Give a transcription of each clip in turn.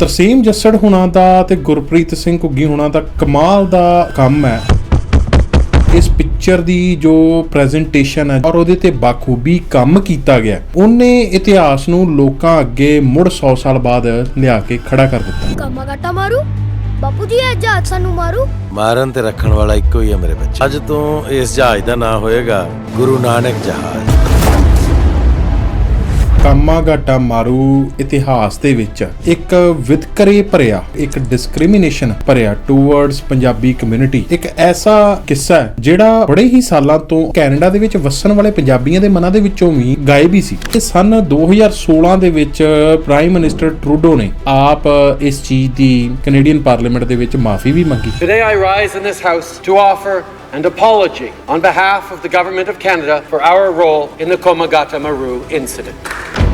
ਤਰਸੀਮ ਜੱਸੜ ਹੁਣਾਂ ਦਾ ਤੇ ਗੁਰਪ੍ਰੀਤ ਸਿੰਘ ਘੁੱਗੀ ਹੁਣਾਂ ਦਾ ਕਮਾਲ ਦਾ ਕੰਮ ਹੈ। ਇਸ ਪਿਕਚਰ ਦੀ ਜੋ ਪ੍ਰੈਜੈਂਟੇਸ਼ਨ ਹੈ ਔਰ ਉਹਦੇ ਤੇ ਬਾਖੂਬੀ ਕੰਮ ਕੀਤਾ ਗਿਆ ਉਹਨੇ ਇਤਿਹਾਸ ਨੂੰ ਲੋਕਾਂ ਅੱਗੇ ਮੁੜ 100 ਸਾਲ ਬਾਅਦ ਲਿਆ ਕੇ ਖੜਾ ਕਰ ਦਿੱਤਾ। ਕਾਮਾ ਗਾਟਾ ਮਾਰੂ? ਬਾਪੂ ਜੀ ਇਹ ਜਹਾਜ਼ ਸਾਨੂੰ ਮਾਰੂ? ਮਾਰਨ ਤੇ ਰੱਖਣ ਵਾਲਾ ਇੱਕੋ ਹੀ ਹੈ ਮੇਰੇ ਬੱਚੇ। ਅੱਜ ਤੋਂ ਇਸ ਜਹਾਜ਼ ਦਾ ਨਾਮ ਹੋਏਗਾ ਗੁਰੂ ਨਾਨਕ ਜਹਾਜ਼। ਕਾਮਾ ਘਾਟਾ ਮਾਰੂ ਇਤਿਹਾਸ ਦੇ ਵਿੱਚ ਇੱਕ ਵਿਤਕਰੇ ਭਰਿਆ, ਇੱਕ ਡਿਸਕ੍ਰਿਮੀਨੇਸ਼ਨ ਭਰਿਆ ਟੂਵਰਡਸ ਪੰਜਾਬੀ ਕਮਿਊਨਿਟੀ ਇੱਕ ਐਸਾ ਕਿੱਸਾ ਜਿਹੜਾ ਬੜੇ ਹੀ ਸਾਲਾਂ ਤੋਂ ਕੈਨੇਡਾ ਦੇ ਵਿੱਚ ਵਸਣ ਵਾਲੇ ਪੰਜਾਬੀਆਂ ਦੇ ਮਨਾਂ ਦੇ ਵਿੱਚੋਂ ਵੀ ਗਾਇਬ ਹੀ ਸੀ। ਤੇ ਸਨ 2016 ਦੇ ਵਿੱਚ ਪ੍ਰਾਈਮ ਮਿਨਿਸਟਰ ਟਰੂਡੋ ਨੇ ਆਪ ਇਸ ਚੀਜ਼ ਦੀ ਕੈਨੇਡੀਅਨ ਪਾਰਲੀਮੈਂਟ ਦੇ ਵਿੱਚ ਮਾਫੀ ਵੀ ਮੰਗੀ। Today I rise in this House to offer an apology on behalf of the Government of Canada for our role in the Komagata Maru incident.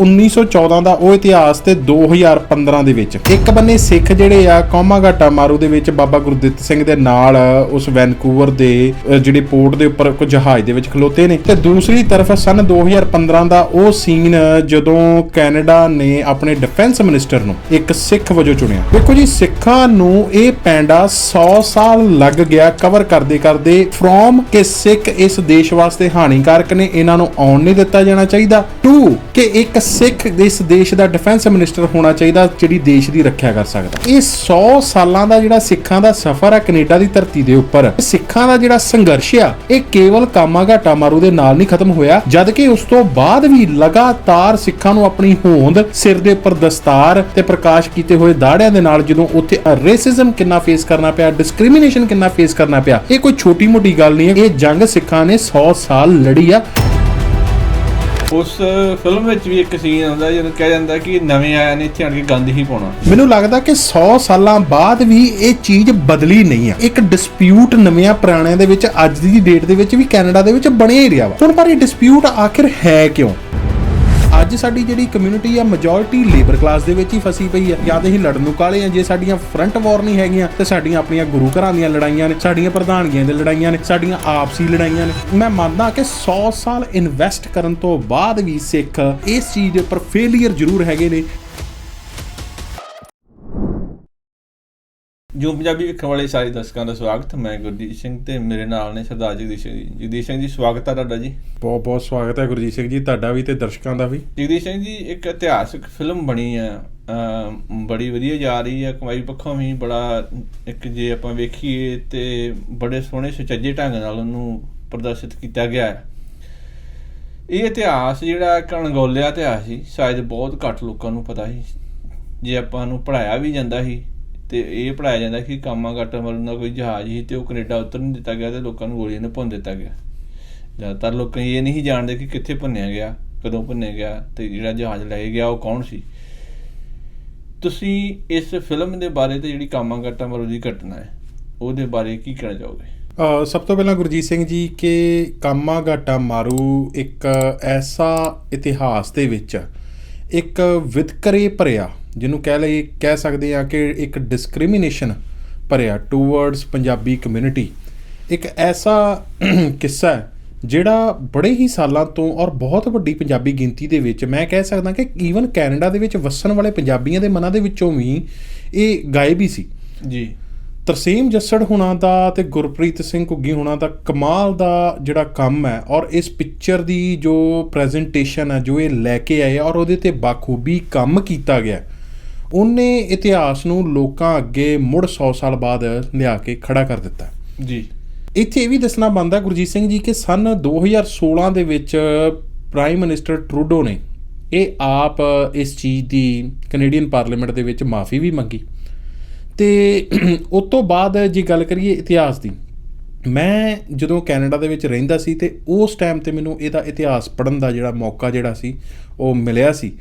1914 ਦਾ ਉਹ ਇਤਿਹਾਸ ਤੇ 2015 ਦੇ ਵਿੱਚ। ਇੱਕ ਬੰਨੇ ਸਿੱਖ ਜਿਹੜੇ ਆ ਕੌਮਾਗਾਟਾ ਮਾਰੂ ਦੇ ਵਿੱਚ ਬਾਬਾ ਗੁਰਦਿੱਤ ਸਿੰਘ ਦੇ ਨਾਲ ਉਸ ਵੈਨਕੂਵਰ ਦੇ ਜਿਹੜੇ ਪੋਰਟ ਦੇ ਉੱਪਰ ਕੋਈ ਜਹਾਜ਼ ਦੇ ਵਿੱਚ ਖਲੋਤੇ ਨੇ। ਤੇ ਦੂਸਰੀ ਤਰਫ ਸਨ 2015 ਦਾ ਉਹ ਸੀਨ ਜਦੋਂ ਕੈਨੇਡਾ ਨੇ ਆਪਣੇ ਡਿਫੈਂਸ ਮਿਨਿਸਟਰ ਨੂੰ ਇੱਕ ਸਿੱਖ ਵਜੋਂ ਚੁਣਿਆ। ਦੇਖੋ ਜੀ, ਸਿੱਖਾਂ ਨੂੰ ਇਹ ਪੈਂਡਾ 100 ਸਾਲ ਲੱਗ ਗਿਆ ਕਵਰ ਕਰਦੇ ਕਰਦੇ ਫਰੋਮ ਕਿ ਸਿੱਖ ਇਸ ਦੇਸ਼ ਵਾਸਤੇ ਹਾਨੀਕਾਰਕ ਨੇ, ਇਹਨਾਂ ਨੂੰ ਆਉਣ ਨਹੀਂ ਦਿੱਤਾ ਜਾਣਾ ਚਾਹੀਦਾ। ਟੂ ਕਿ ਇੱਕ ਸਿੱਖ ਇਸ ਦੇਸ਼ ਦਾ ਡਿਫੈਂਸ ਮਿਨਿਸਟਰ ਹੋਣਾ ਚਾਹੀਦਾ, ਜਿਹੜੀ ਦੇਸ਼ ਦੀ ਰੱਖਿਆ ਕਰ ਸਕਦਾ। ਇਹ 100 ਸਾਲਾਂ ਦਾ ਜਿਹੜਾ ਸਿੱਖਾਂ ਦਾ ਸਫ਼ਰ ਹੈ ਕੈਨੇਡਾ ਦੀ ਧਰਤੀ ਦੇ ਉੱਪਰ। ਸਿੱਖਾਂ ਦਾ ਜਿਹੜਾ ਸੰਘਰਸ਼ ਆ, ਇਹ ਕੇਵਲ ਕਾਮਾਗਾਟਾ ਮਾਰੂ ਦੇ ਨਾਲ ਨਹੀਂ ਖਤਮ ਹੋਇਆ ਜਦ ਕਿ ਉਸ ਤੋਂ ਬਾਅਦ ਵੀ ਲਗਾਤਾਰ ਸਿੱਖਾਂ ਨੂੰ ਆਪਣੀ ਹੋਂਦ, ਸਿਰ ਦੇ ਉੱਪਰ ਦਸਤਾਰ ਤੇ ਪ੍ਰਕਾਸ਼ ਕੀਤੇ ਹੋਏ ਦਾੜਿਆਂ ਦੇ ਨਾਲ ਜਦੋਂ ਉੱਥੇ ਰੇਸਿਜ਼ਮ ਕਿੰਨਾ ਫੇਸ ਕਰਨਾ ਪਿਆ ਡਿਸਕ੍ਰਿਮੀਨੇਸ਼ਨ ਕਿੰਨਾ ਫੇਸ ਕਰਨਾ ਪਿਆ, ਇਹ ਕੋਈ ਛੋਟੀ ਮੋਟੀ ਗੱਲ ਨਹੀਂ ਹੈ, ਇਹ ਜੰਗ ਸਿੱਖਾਂ ਨੇ 100 ਸਾਲ ਲੜੀ ਆ। ਉਸ ਫਿਲਮ ਵਿੱਚ ਵੀ ਇੱਕ ਸੀਨ ਆਉਂਦਾ ਜਿਹਨੂੰ ਕਿਹਾ ਜਾਂਦਾ ਕਿ ਨਵੇਂ ਆਇਆ ਨੇ, ਇੱਥੇ ਆਣ ਕੇ ਗੰਦ ਹੀ ਪਾਉਣਾ। ਮੈਨੂੰ ਲੱਗਦਾ ਕਿ 100 ਸਾਲਾਂ ਬਾਅਦ ਵੀ ਇਹ ਚੀਜ਼ ਬਦਲੀ ਨਹੀਂ ਆ। ਇੱਕ ਡਿਸਪਿਊਟ ਨਵਿਆਂ ਪੁਰਾਣਿਆਂ ਦੇ ਵਿੱਚ, ਅੱਜ ਦੀ ਡੇਟ ਦੇ ਵਿੱਚ ਵੀ ਕੈਨੇਡਾ ਦੇ ਵਿੱਚ ਬਣਿਆ ਹੀ ਰਿਹਾ ਵਾ। ਹੁਣ ਪਰ ਇਹ ਡਿਸਪਿਊਟ ਆਖਿਰ ਹੈ ਕਿਉਂ? ਅੱਜ ਸਾਡੀ ਜਿਹੜੀ ਕਮਿਊਨਿਟੀ ਆ ਮੈਜੋਰਿਟੀ ਲੇਬਰ ਕਲਾਸ ਦੇ ਵਿੱਚ ਹੀ ਫਸੀ ਪਈ ਆ। ਜਾਂ ਤੇ ਅਸੀਂ ਲੜਨ ਨੂੰ ਕਾਲੇ ਆ, ਜੇ ਸਾਡੀਆਂ ਫਰੰਟ ਵਾਰ ਨਹੀਂ ਹੈਗੀਆਂ, ਤੇ ਸਾਡੀਆਂ ਆਪਣੀਆਂ ਗੁਰੂ ਘਰਾਂ ਦੀਆਂ ਲੜਾਈਆਂ ਨੇ, ਸਾਡੀਆਂ ਪ੍ਰਧਾਨਗੀਆਂ ਦੀਆਂ ਲੜਾਈਆਂ ਨੇ, ਸਾਡੀਆਂ ਆਪਸੀ ਲੜਾਈਆਂ ਨੇ। ਮੈਂ ਮੰਨਦਾ ਕਿ 100 ਸਾਲ ਇਨਵੈਸਟ ਕਰਨ ਤੋਂ ਬਾਅਦ ਵੀ ਸਿੱਖ ਇਸ ਚੀਜ਼ ਦੇ ਉੱਪਰ ਫੇਲਿਅਰ ਜ਼ਰੂਰ ਹੈਗੇ ਨੇ। ਜੋ ਪੰਜਾਬੀ ਵੇਖਣ ਵਾਲੇ ਸਾਰੇ ਦਰਸ਼ਕਾਂ ਦਾ ਸਵਾਗਤ ਮੈਂ ਗੁਰਦੀਪ ਸਿੰਘ ਤੇ ਮੇਰੇ ਨਾਲ ਨੇ ਸਰਦਾਰ ਜਗਦੀਸ਼ ਸਿੰਘ ਜੀ। ਜਗਦੀਸ਼ ਸਿੰਘ ਜੀ ਸਵਾਗਤ ਹੈ ਤੁਹਾਡਾ ਜੀ। ਬਹੁਤ ਬਹੁਤ ਸਵਾਗਤ ਹੈ ਗੁਰਜੀਤ ਸਿੰਘ ਜੀ ਤੁਹਾਡਾ ਵੀ ਤੇ ਦਰਸ਼ਕਾਂ ਦਾ ਵੀ। ਜਗਦੀਸ਼ ਸਿੰਘ ਜੀ ਇੱਕ ਇਤਿਹਾਸਕ ਫਿਲਮ ਬਣੀ ਅਮ ਬੜੀ ਵਧੀਆ ਜਾ ਰਹੀ ਹੈ ਕਮਾਈ ਪੱਖੋਂ ਵੀ ਬੜਾ ਇੱਕ ਜੇ ਆਪਾਂ ਵੇਖੀਏ ਤੇ ਬੜੇ ਸੋਹਣੇ ਸੁਚੱਜੇ ਢੰਗ ਨਾਲ ਉਹਨੂੰ ਪ੍ਰਦਰਸ਼ਿਤ ਕੀਤਾ ਗਿਆ ਹੈ। ਇਹ ਇਤਿਹਾਸ ਜਿਹੜਾ ਇੱਕ ਅਣਗੌਲਿਆ ਇਤਿਹਾਸ ਸੀ ਸ਼ਾਇਦ ਬਹੁਤ ਘੱਟ ਲੋਕਾਂ ਨੂੰ ਪਤਾ ਸੀ। ਜੇ ਆਪਾਂ ਨੂੰ ਪੜਾਇਆ ਵੀ ਜਾਂਦਾ ਸੀ ਤੇ ਇਹ ਪੜਾਇਆ ਜਾਂਦਾ ਕਿ ਕਾਮਾ ਘਾਟਾ ਮਰਨ ਦਾ ਕੋਈ ਜਹਾਜ਼ ਸੀ ਤੇ ਉਹ ਕੈਨੇਡਾ ਉਤਰ ਨਹੀਂ ਦਿੱਤਾ ਗਿਆ ਤੇ ਲੋਕਾਂ ਨੂੰ ਗੋਲੀਆਂ ਨਾਲ ਭੁੰਨ ਦਿੱਤਾ ਗਿਆ। ਜ਼ਿਆਦਾਤਰ ਲੋਕ ਇਹ ਨਹੀਂ ਜਾਣਦੇ ਕਿ ਕਿੱਥੇ ਭੁੰਨਿਆ ਗਿਆ, ਕਦੋਂ ਭੁੰਨਿਆ ਗਿਆ ਤੇ ਜਿਹੜਾ ਜਹਾਜ਼ ਲੈ ਗਿਆ ਉਹ ਕੌਣ ਸੀ। ਤੁਸੀਂ ਇਸ ਫਿਲਮ ਦੇ ਬਾਰੇ ਤੇ ਜਿਹੜੀ ਕਾਮਾ ਘਾਟਾ ਮਰਨ ਦੀ ਘਟਨਾ ਹੈ, ਉਹਦੇ ਬਾਰੇ ਕੀ ਕਹਿਣਾ ਚਾਹੋਗੇ? ਸਭ ਤੋਂ ਪਹਿਲਾਂ ਗੁਰਜੀਤ ਸਿੰਘ ਜੀ ਕਿ ਕਾਮਾ ਘਾਟਾ ਮਾਰੂ ਇੱਕ ਐਸਾ ਇਤਿਹਾਸ ਦੇ ਵਿੱਚ ਇੱਕ ਵਿਤਕਰੇ ਭਰਿਆ ਜਿਹਨੂੰ ਕਹਿ ਲਈ ਕਹਿ ਸਕਦੇ ਆ ਕਿ ਇੱਕ ਡਿਸਕ੍ਰਿਮੀਨੇਸ਼ਨ ਭਰਿਆ ਟੂਵਰਡਸ ਪੰਜਾਬੀ ਕਮਿਊਨਿਟੀ ਇੱਕ ਐਸਾ ਕਿੱਸਾ ਹੈ ਜਿਹੜਾ ਬੜੇ ਹੀ ਸਾਲਾਂ ਤੋਂ ਔਰ ਬਹੁਤ ਵੱਡੀ ਪੰਜਾਬੀ ਗਿਣਤੀ ਦੇ ਵਿੱਚ ਮੈਂ ਕਹਿ ਸਕਦਾ ਕਿ ਈਵਨ ਕੈਨੇਡਾ ਦੇ ਵਿੱਚ ਵਸਣ ਵਾਲੇ ਪੰਜਾਬੀਆਂ ਦੇ ਮਨਾਂ ਦੇ ਵਿੱਚੋਂ ਵੀ ਇਹ ਗਾਇਬ ਹੀ ਸੀ। ਜੀ। ਤਰਸੀਮ ਜੱਸੜ ਹੁਣਾਂ ਦਾ ਤੇ ਗੁਰਪ੍ਰੀਤ ਸਿੰਘ ਘੁੱਗੀ ਹੁਣਾਂ ਦਾ ਕਮਾਲ ਦਾ ਜਿਹੜਾ ਕੰਮ ਹੈ ਔਰ ਇਸ ਪਿਕਚਰ ਦੀ ਜੋ ਪ੍ਰੈਜੈਂਟੇਸ਼ਨ ਹੈ ਜੋ ਇਹ ਲੈ ਕੇ ਆਏ ਔਰ ਉਹਦੇ ਤੇ ਬਾਖੂਬੀ ਕੰਮ ਕੀਤਾ ਗਿਆ ਉਹਨੇ ਇਤਿਹਾਸ ਨੂੰ ਲੋਕਾਂ ਅੱਗੇ ਮੁੜ 100 ਸਾਲ ਬਾਅਦ ਲਿਆ ਕੇ ਖੜਾ ਕਰ ਦਿੱਤਾ। ਜੀ। ਇੱਥੇ ਇਹ ਵੀ ਦੱਸਣਾ ਬਣਦਾ ਗੁਰਜੀਤ ਸਿੰਘ ਜੀ ਕਿ ਸਨ 2016 ਦੇ ਵਿੱਚ ਪ੍ਰਾਈਮ ਮਿਨਿਸਟਰ ਟਰੂਡੋ ਨੇ ਇਹ ਆਪ ਇਸ ਚੀਜ਼ ਦੀ ਕੈਨੇਡੀਅਨ ਪਾਰਲੀਮੈਂਟ ਦੇ ਵਿੱਚ ਮਾਫੀ ਵੀ ਮੰਗੀ। ਤੇ ਉਸ ਤੋਂ ਬਾਅਦ ਜੇ ਗੱਲ ਕਰੀਏ ਇਤਿਹਾਸ ਦੀ ਮੈਂ ਜਦੋਂ ਕੈਨੇਡਾ ਦੇ ਵਿੱਚ ਰਹਿੰਦਾ ਸੀ ਤੇ ਉਸ ਟਾਈਮ ਤੇ ਮੈਨੂੰ ਇਹਦਾ ਇਤਿਹਾਸ ਪੜਨ ਦਾ ਜਿਹੜਾ ਮੌਕਾ ਜਿਹੜਾ ਸੀ ਉਹ ਮਿਲਿਆ ਸੀ।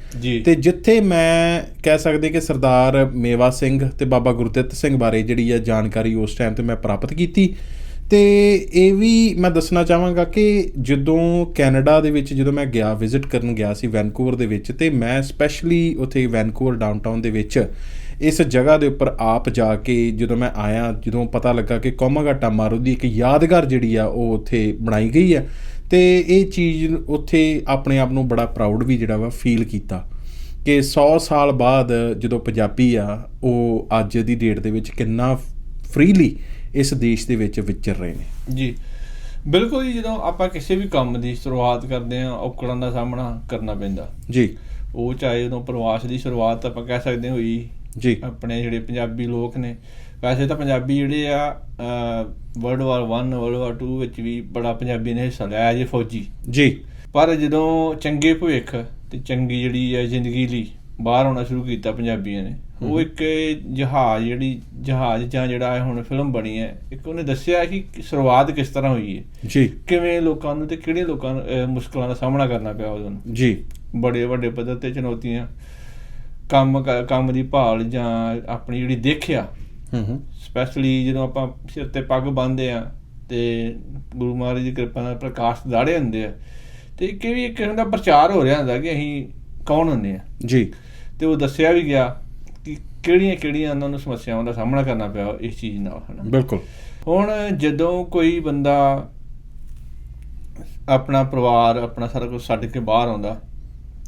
ਤੇ ਜਿੱਥੇ ਮੈਂ ਕਹਿ ਸਕਦੇ ਕਿ ਸਰਦਾਰ ਮੇਵਾ ਸਿੰਘ ਤੇ ਬਾਬਾ ਗੁਰਦਿੱਤ ਸਿੰਘ ਬਾਰੇ ਜਿਹੜੀ ਆ ਜਾਣਕਾਰੀ ਉਸ ਟਾਈਮ ਤੇ ਮੈਂ ਪ੍ਰਾਪਤ ਕੀਤੀ ਤੇ ਇਹ ਵੀ ਮੈਂ ਦੱਸਣਾ ਚਾਹਾਂਗਾ ਕਿ ਜਦੋਂ ਕੈਨੇਡਾ ਦੇ ਵਿੱਚ ਜਦੋਂ ਮੈਂ ਗਿਆ ਵਿਜ਼ਿਟ ਕਰਨ ਗਿਆ ਸੀ ਵੈਨਕੂਵਰ ਦੇ ਵਿੱਚ ਤੇ ਮੈਂ ਸਪੈਸ਼ਲੀ ਉੱਥੇ ਵੈਨਕੂਵਰ ਡਾਊਨਟਾਊਨ ਦੇ ਵਿੱਚ ਇਸ ਜਗ੍ਹਾ ਦੇ ਉੱਪਰ ਆਪ ਜਾ ਕੇ ਜਦੋਂ ਮੈਂ ਆਇਆ ਜਦੋਂ ਪਤਾ ਲੱਗਾ ਕਿ ਕੋਮਾਗਾਟਾ ਮਾਰੂ ਦੀ ਇੱਕ ਯਾਦਗਾਰ ਜਿਹੜੀ ਆ ਉਹ ਉੱਥੇ ਬਣਾਈ ਗਈ ਹੈ। ਤੇ ਇਹ ਚੀਜ਼ ਉੱਥੇ ਆਪਣੇ ਆਪ ਨੂੰ ਬੜਾ ਪ੍ਰਾਊਡ ਵੀ ਜਿਹੜਾ ਵਾ ਫੀਲ ਕੀਤਾ ਕਿ 100 ਸਾਲ ਬਾਅਦ ਜਦੋਂ ਪੰਜਾਬੀ ਆ ਉਹ ਅੱਜ ਦੀ ਡੇਟ ਦੇ ਵਿੱਚ ਕਿੰਨਾ ਫ੍ਰੀਲੀ ਇਸ ਦੇਸ਼ ਦੇ ਵਿੱਚ ਵਿਚਰ ਰਹੇ ਨੇ। ਜੀ। ਬਿਲਕੁਲ ਜੀ ਜਦੋਂ ਆਪਾਂ ਕਿਸੇ ਵੀ ਕੰਮ ਦੀ ਸ਼ੁਰੂਆਤ ਕਰਦੇ ਹਾਂ ਔਕੜਾਂ ਦਾ ਸਾਹਮਣਾ ਕਰਨਾ ਪੈਂਦਾ। ਜੀ। ਉਹ ਚਾਹੇ ਉਦੋਂ ਪ੍ਰਵਾਸ ਦੀ ਸ਼ੁਰੂਆਤ ਆਪਾਂ ਕਹਿ ਸਕਦੇ ਹੋਈ ਜੀ। ਆਪਣੇ ਜਿਹੜੇ ਪੰਜਾਬੀ ਲੋਕ ਨੇ। ਵੈਸੇ ਤਾਂ ਪੰਜਾਬੀ ਜਿਹੜੇ ਆ ਵਰਲਡ ਵਾਰ 1 ਵਰਲਡ ਵਾਰ 2 ਵਿੱਚ ਵੀ ਬੜਾ ਪੰਜਾਬੀ ਨੇ ਹਿੱਸਾ ਲਿਆ ਜੇ ਫੌਜੀ। ਜੀ। ਪਰ ਜਦੋਂ ਚੰਗੇ ਭਵਿੱਖ ਤੇ ਚੰਗੀ ਜਿਹੜੀ ਹੈ ਜ਼ਿੰਦਗੀ ਲਈ ਬਾਹਰ ਆਉਣਾ ਸ਼ੁਰੂ ਕੀਤਾ ਪੰਜਾਬੀਆਂ ਨੇ ਉਹ ਇੱਕ ਜਹਾਜ਼ ਜਿਹੜੀ ਜਹਾਜ਼ ਜਾਂ ਜਿਹੜਾ ਹੁਣ ਫਿਲਮ ਬਣੀ ਹੈ ਇੱਕ ਉਹਨੇ ਦੱਸਿਆ ਕਿ ਸ਼ੁਰੂਆਤ ਕਿਸ ਤਰ੍ਹਾਂ ਹੋਈ ਹੈ। ਜੀ। ਕਿਵੇਂ ਲੋਕਾਂ ਨੂੰ ਤੇ ਕਿਹੜੇ ਲੋਕਾਂ ਨੂੰ ਮੁਸ਼ਕਲਾਂ ਦਾ ਸਾਹਮਣਾ ਕਰਨਾ ਪਿਆ ਉਹਨਾਂ ਨੂੰ ਜੀ। ਬੜੇ ਵੱਡੇ ਪੱਧਰ ਤੇ ਚੁਣੌਤੀਆਂ। ਕੰਮ ਕ- ਕੰਮ ਦੀ ਭਾਲ ਜਾਂ ਆਪਣੀ ਜਿਹੜੀ ਦੇਖਿਆ ਹੂੰ ਹੂੰ। ਸਪੈਸ਼ਲੀ ਜਦੋਂ ਆਪਾਂ ਸਿਰ ਤੇ ਪੱਗ ਬੰਨ੍ਹਦੇ ਆ ਤੇ ਗੁਰੂ ਮਹਾਰਾਜ ਦੀ ਕਿਰਪਾ ਨਾਲ ਪ੍ਰਕਾਸ਼ ਦਾੜੇ ਹੁੰਦੇ ਆ ਤੇ ਇੱਕ ਇਹ ਵੀ ਇੱਕ ਕਿਸਮ ਦਾ ਪ੍ਰਚਾਰ ਹੋ ਰਿਹਾ ਹੁੰਦਾ ਕਿ ਅਸੀਂ ਕੌਣ ਹੁੰਦੇ ਆ। ਜੀ। ਤੇ ਉਹ ਦੱਸਿਆ ਵੀ ਗਿਆ ਕਿ ਕਿਹੜੀਆਂ ਕਿਹੜੀਆਂ ਉਹਨਾਂ ਨੂੰ ਸਮੱਸਿਆਵਾਂ ਦਾ ਸਾਹਮਣਾ ਕਰਨਾ ਪਿਆ ਇਸ ਚੀਜ਼ ਨਾਲ ਹਨਾ। ਬਿਲਕੁਲ। ਹੁਣ ਜਦੋਂ ਕੋਈ ਬੰਦਾ ਆਪਣਾ ਪਰਿਵਾਰ ਆਪਣਾ ਸਾਰਾ ਕੁਝ ਛੱਡ ਕੇ ਬਾਹਰ ਆਉਂਦਾ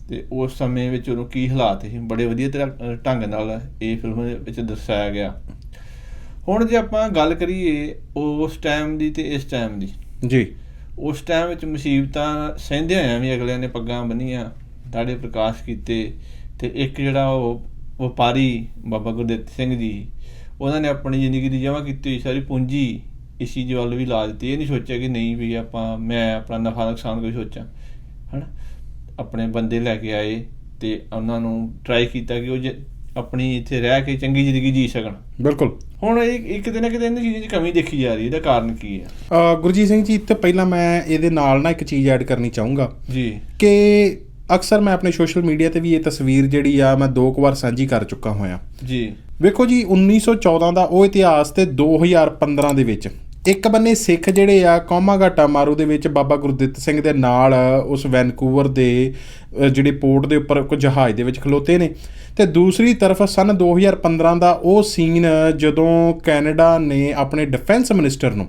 ਤੇ ਉਸ ਸਮੇਂ ਵਿੱਚ ਉਹਨੂੰ ਕੀ ਹਾਲਾਤ ਸੀ? ਬੜੇ ਵਧੀਆ ਤਰ੍ਹਾਂ ਢੰਗ ਨਾਲ ਇਹ ਫਿਲਮ ਦੇ ਵਿੱਚ ਦਰਸਾਇਆ ਗਿਆ। ਹੁਣ ਜੇ ਆਪਾਂ ਗੱਲ ਕਰੀਏ ਉਸ ਟਾਈਮ ਦੀ ਤੇ ਇਸ ਟਾਈਮ ਦੀ। ਜੀ। ਉਸ ਟਾਈਮ ਵਿੱਚ ਮੁਸੀਬਤਾਂ ਸਹਿੰਦੇ ਹੋਇਆਂ ਵੀ ਅਗਲਿਆਂ ਨੇ ਪੱਗਾਂ ਬੰਨੀਆਂ ਦਾੜੇ ਪ੍ਰਕਾਸ਼ ਕੀਤੇ ਤੇ ਇੱਕ ਜਿਹੜਾ ਉਹ ਵਪਾਰੀ ਬਾਬਾ ਗੁਰਦਿੱਤ ਸਿੰਘ ਜੀ ਉਹਨਾਂ ਨੇ ਆਪਣੀ ਜ਼ਿੰਦਗੀ ਦੀ ਜਮ੍ਹਾਂ ਕੀਤੀ ਹੋਈ ਸਾਰੀ ਪੂੰਜੀ ਇਸ ਚੀਜ਼ ਵੱਲ ਵੀ ਲਾ ਦਿੱਤੀ। ਇਹ ਨਹੀਂ ਸੋਚਿਆ ਕਿ ਨਹੀਂ ਵੀ ਆਪਾਂ ਮੈਂ ਆਪਣਾ ਨਫਾ ਨੁਕਸਾਨ ਕੋਈ ਸੋਚਾਂ ਹਨਾ? ਆਪਣੇ ਬੰਦੇ ਲੈ ਕੇ ਆਏ ਤੇ ਉਹਨਾਂ ਨੂੰ ਟਰਾਈ ਕੀਤਾ ਕਿ ਉਹ ਆਪਣੀ ਇੱਥੇ ਰਹਿ ਕੇ ਚੰਗੀ ਜ਼ਿੰਦਗੀ ਜੀ ਸਕਣ। ਬਿਲਕੁਲ। ਹੁਣ ਇਹ ਇੱਕ ਦਿਨ ਨਾ ਕਿਤੇ ਇਹਨਾਂ ਚੀਜ਼ਾਂ 'ਚ ਕਮੀ ਦੇਖੀ ਜਾ ਰਹੀ ਹੈ ਇਹਦਾ ਕਾਰਨ ਕੀ ਹੈ? ਅ, ਗੁਰਜੀਤ ਸਿੰਘ ਜੀ ਇੱਥੇ ਪਹਿਲਾਂ ਮੈਂ ਇਹਦੇ ਨਾਲ ਨਾ ਇੱਕ ਚੀਜ਼ ਐਡ ਕਰਨੀ ਚਾਹੂੰਗਾ ਜੀ। ਕਿ ਅਕਸਰ ਮੈਂ ਆਪਣੇ ਸੋਸ਼ਲ ਮੀਡੀਆ ਤੇ ਵੀ ਇਹ ਤਸਵੀਰ ਜਿਹੜੀ ਆ ਮੈਂ ਦੋ ਕੁ ਵਾਰ ਸਾਂਝੀ ਕਰ ਚੁੱਕਾ ਹੋਇਆ। ਜੀ। ਵੇਖੋ ਜੀ 1914 ਦਾ ਉਹ ਇਤਿਹਾਸ ਤੇ 2015 ਦੇ ਵਿੱਚ ਇੱਕ ਬੰਨੇ ਸਿੱਖ ਜਿਹੜੇ ਆ ਕੌਮਾਗਾਟਾ ਮਾਰੂ ਦੇ ਵਿੱਚ ਬਾਬਾ ਗੁਰਦਿੱਤ ਸਿੰਘ ਦੇ ਨਾਲ ਉਸ ਵੈਨਕੂਵਰ ਦੇ ਜਿਹੜੇ ਪੋਰਟ ਦੇ ਉੱਪਰ ਕੁਝ ਜਹਾਜ਼ ਦੇ ਵਿੱਚ ਖਲੋਤੇ ਨੇ। ਤੇ ਦੂਸਰੀ ਤਰਫ ਸਨ 2015 ਦਾ ਉਹ ਸੀਨ ਜਦੋਂ ਕੈਨੇਡਾ ਨੇ ਆਪਣੇ ਡਿਫੈਂਸ ਮਿਨਿਸਟਰ ਨੂੰ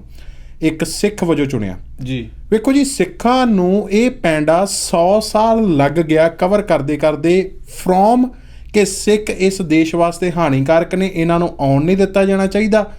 ਇੱਕ ਸਿੱਖ ਵਜੋਂ ਚੁਣਿਆ। ਜੀ। ਵੇਖੋ ਜੀ ਸਿੱਖਾਂ ਨੂੰ ਇਹ ਪੈਂਡਾ 100 ਸਾਲ ਲੱਗ ਗਿਆ ਕਵਰ ਕਰਦੇ ਕਰਦੇ ਫਰੋਮ ਕਿ ਸਿੱਖ ਇਸ ਦੇਸ਼ ਵਾਸਤੇ ਹਾਨੀਕਾਰਕ ਨੇ ਇਹਨਾਂ ਨੂੰ ਆਉਣ ਨਹੀਂ ਦਿੱਤਾ ਜਾਣਾ ਚਾਹੀਦਾ।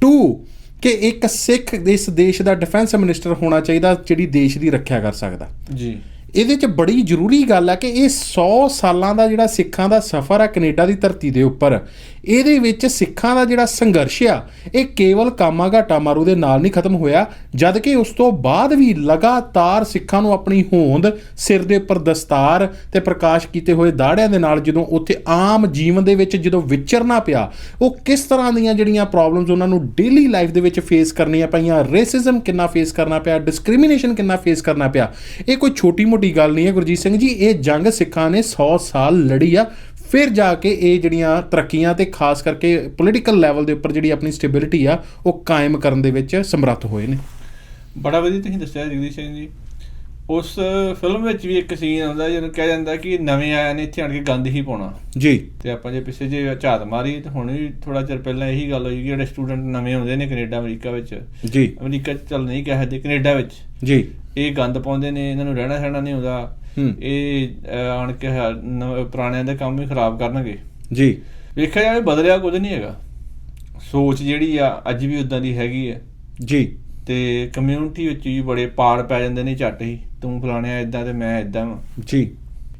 ਟੂ ਕਿ ਇੱਕ ਸਿੱਖ ਇਸ ਦੇਸ਼ ਦਾ ਡਿਫੈਂਸ ਮਿਨਿਸਟਰ ਹੋਣਾ ਚਾਹੀਦਾ ਜਿਹੜੀ ਦੇਸ਼ ਦੀ ਰੱਖਿਆ ਕਰ ਸਕਦਾ। ਜੀ। ਇਹਦੇ 'ਚ ਬੜੀ ਜ਼ਰੂਰੀ ਗੱਲ ਹੈ ਕਿ ਇਹ 100 ਸਾਲਾਂ ਦਾ ਜਿਹੜਾ ਸਿੱਖਾਂ ਦਾ ਸਫ਼ਰ ਹੈ ਕੈਨੇਡਾ ਦੀ ਧਰਤੀ ਦੇ ਉੱਪਰ, ਇਹਦੇ ਵਿੱਚ ਸਿੱਖਾਂ ਦਾ ਜਿਹੜਾ ਸੰਘਰਸ਼ ਆ, ਇਹ ਕੇਵਲ ਕਾਮਾਘਾਟਾ ਮਾਰੂ ਦੇ ਨਾਲ ਨਹੀਂ ਖਤਮ ਹੋਇਆ, ਜਦ ਕਿ ਉਸ ਤੋਂ ਬਾਅਦ ਵੀ ਲਗਾਤਾਰ ਸਿੱਖਾਂ ਨੂੰ ਆਪਣੀ ਹੋਂਦ, ਸਿਰ ਦੇ ਉੱਪਰ ਦਸਤਾਰ ਤੇ ਪ੍ਰਕਾਸ਼ ਕੀਤੇ ਹੋਏ ਦਾੜਿਆਂ ਦੇ ਨਾਲ ਜਦੋਂ ਉੱਥੇ ਆਮ ਜੀਵਨ ਦੇ ਵਿੱਚ ਜਦੋਂ ਵਿਚਰਨਾ ਪਿਆ, ਉਹ ਕਿਸ ਤਰ੍ਹਾਂ ਦੀਆਂ ਜਿਹੜੀਆਂ ਪ੍ਰੋਬਲਮਸ ਉਹਨਾਂ ਨੂੰ ਡੇਲੀ ਲਾਈਫ ਦੇ ਵਿੱਚ ਫੇਸ ਕਰਨੀਆਂ ਪਈਆਂ ਰੇਸਿਜ਼ਮ ਕਿੰਨਾ ਫੇਸ ਕਰਨਾ ਪਿਆ ਡਿਸਕ੍ਰਿਮੀਨੇਸ਼ਨ ਕਿੰਨਾ ਫੇਸ ਕਰਨਾ ਪਿਆ, ਇਹ ਕੋਈ ਛੋਟੀ ਮੋਟੀ ਛੋਟੀ ਗੱਲ ਨਹੀਂ ਹੈ ਗੁਰਜੀਤ ਸਿੰਘ ਜੀ, ਇਹ ਜੰਗ ਸਿੱਖਾਂ ਨੇ 100 ਸਾਲ ਲੜੀ ਆ। ਫਿਰ ਜਾ ਕੇ ਇਹ ਜਿਹੜੀਆਂ ਤਰੱਕੀਆਂ ਤੇ ਖਾਸ ਕਰਕੇ ਪੋਲੀਟੀਕਲ ਲੈਵਲ ਦੇ ਉੱਪਰ ਜਿਹੜੀ ਆਪਣੀ ਸਟੇਬਿਲਿਟੀ ਆ, ਉਹ ਕਾਇਮ ਕਰਨ ਦੇ ਵਿੱਚ ਸਮਰੱਥ ਹੋਏ ਨੇ। ਬੜਾ ਵਧੀਆ ਤੁਸੀਂ ਦੱਸਿਆ ਜਗਦੀਸ਼ ਸਿੰਘ ਜੀ। ਉਸ ਫਿਲਮ ਵਿੱਚ ਵੀ ਇੱਕ ਸੀਨ ਆਉਂਦਾ ਜਦੋਂ ਕਿਹਾ ਜਾਂਦਾ ਕਿ ਨਵੇਂ ਆਇਆਂ ਨੇ ਇੱਥੇ ਆਣ ਕੇ ਗੰਦ ਹੀ ਪਾਉਣਾ। ਜੀ। ਤੇ ਆਪਾਂ ਜੇ ਪਿੱਛੇ ਜੇ ਝਾਤ ਮਾਰੀ ਤੇ ਹੁਣ ਵੀ ਥੋੜਾ ਚਿਰ ਪਹਿਲਾਂ ਇਹੀ ਗੱਲ ਹੋਈ ਕਿ ਜਿਹੜੇ ਸਟੂਡੈਂਟ ਨਵੇਂ ਆਉਂਦੇ ਨੇ ਕੈਨੇਡਾ ਅਮਰੀਕਾ ਵਿੱਚ। ਜੀ। ਅਮਰੀਕਾ ਚ ਚੱਲ ਨਹੀਂ ਕਹਿ ਸਕਦੇ ਕੈਨੇਡਾ ਵਿੱਚ। ਜੀ। ਇਹ ਗੰਦ ਪਾਉਂਦੇ ਨੇ ਇਹਨਾਂ ਨੂੰ ਰਹਿਣਾ ਸਹਿਣਾ ਨਹੀਂ ਆਉਂਦਾ। ਇਹ ਆਣ ਕੇ ਪੁਰਾਣਿਆਂ ਦੇ ਕੰਮ ਵੀ ਖਰਾਬ ਕਰਨਗੇ। ਜੀ। ਵੇਖਿਆ ਜਾਵੇ ਬਦਲਿਆ ਕੁਝ ਨਹੀਂ ਹੈਗਾ। ਸੋਚ ਜਿਹੜੀ ਆ ਅੱਜ ਵੀ ਉਦਾਂ ਦੀ ਹੈਗੀ ਹੈ ਜੀ। ਤੇ ਕਮਿਊਨਿਟੀ ਵਿੱਚ ਵੀ ਬੜੇ ਪਾੜ ਪੈ ਜਾਂਦੇ ਨੇ ਝੱਟ ਹੀ। ਤੂੰ ਫਲਾਣਿਆ ਇਦਾਂ ਤੇ ਮੈਂ ਇਦਾਂ ਜੀ।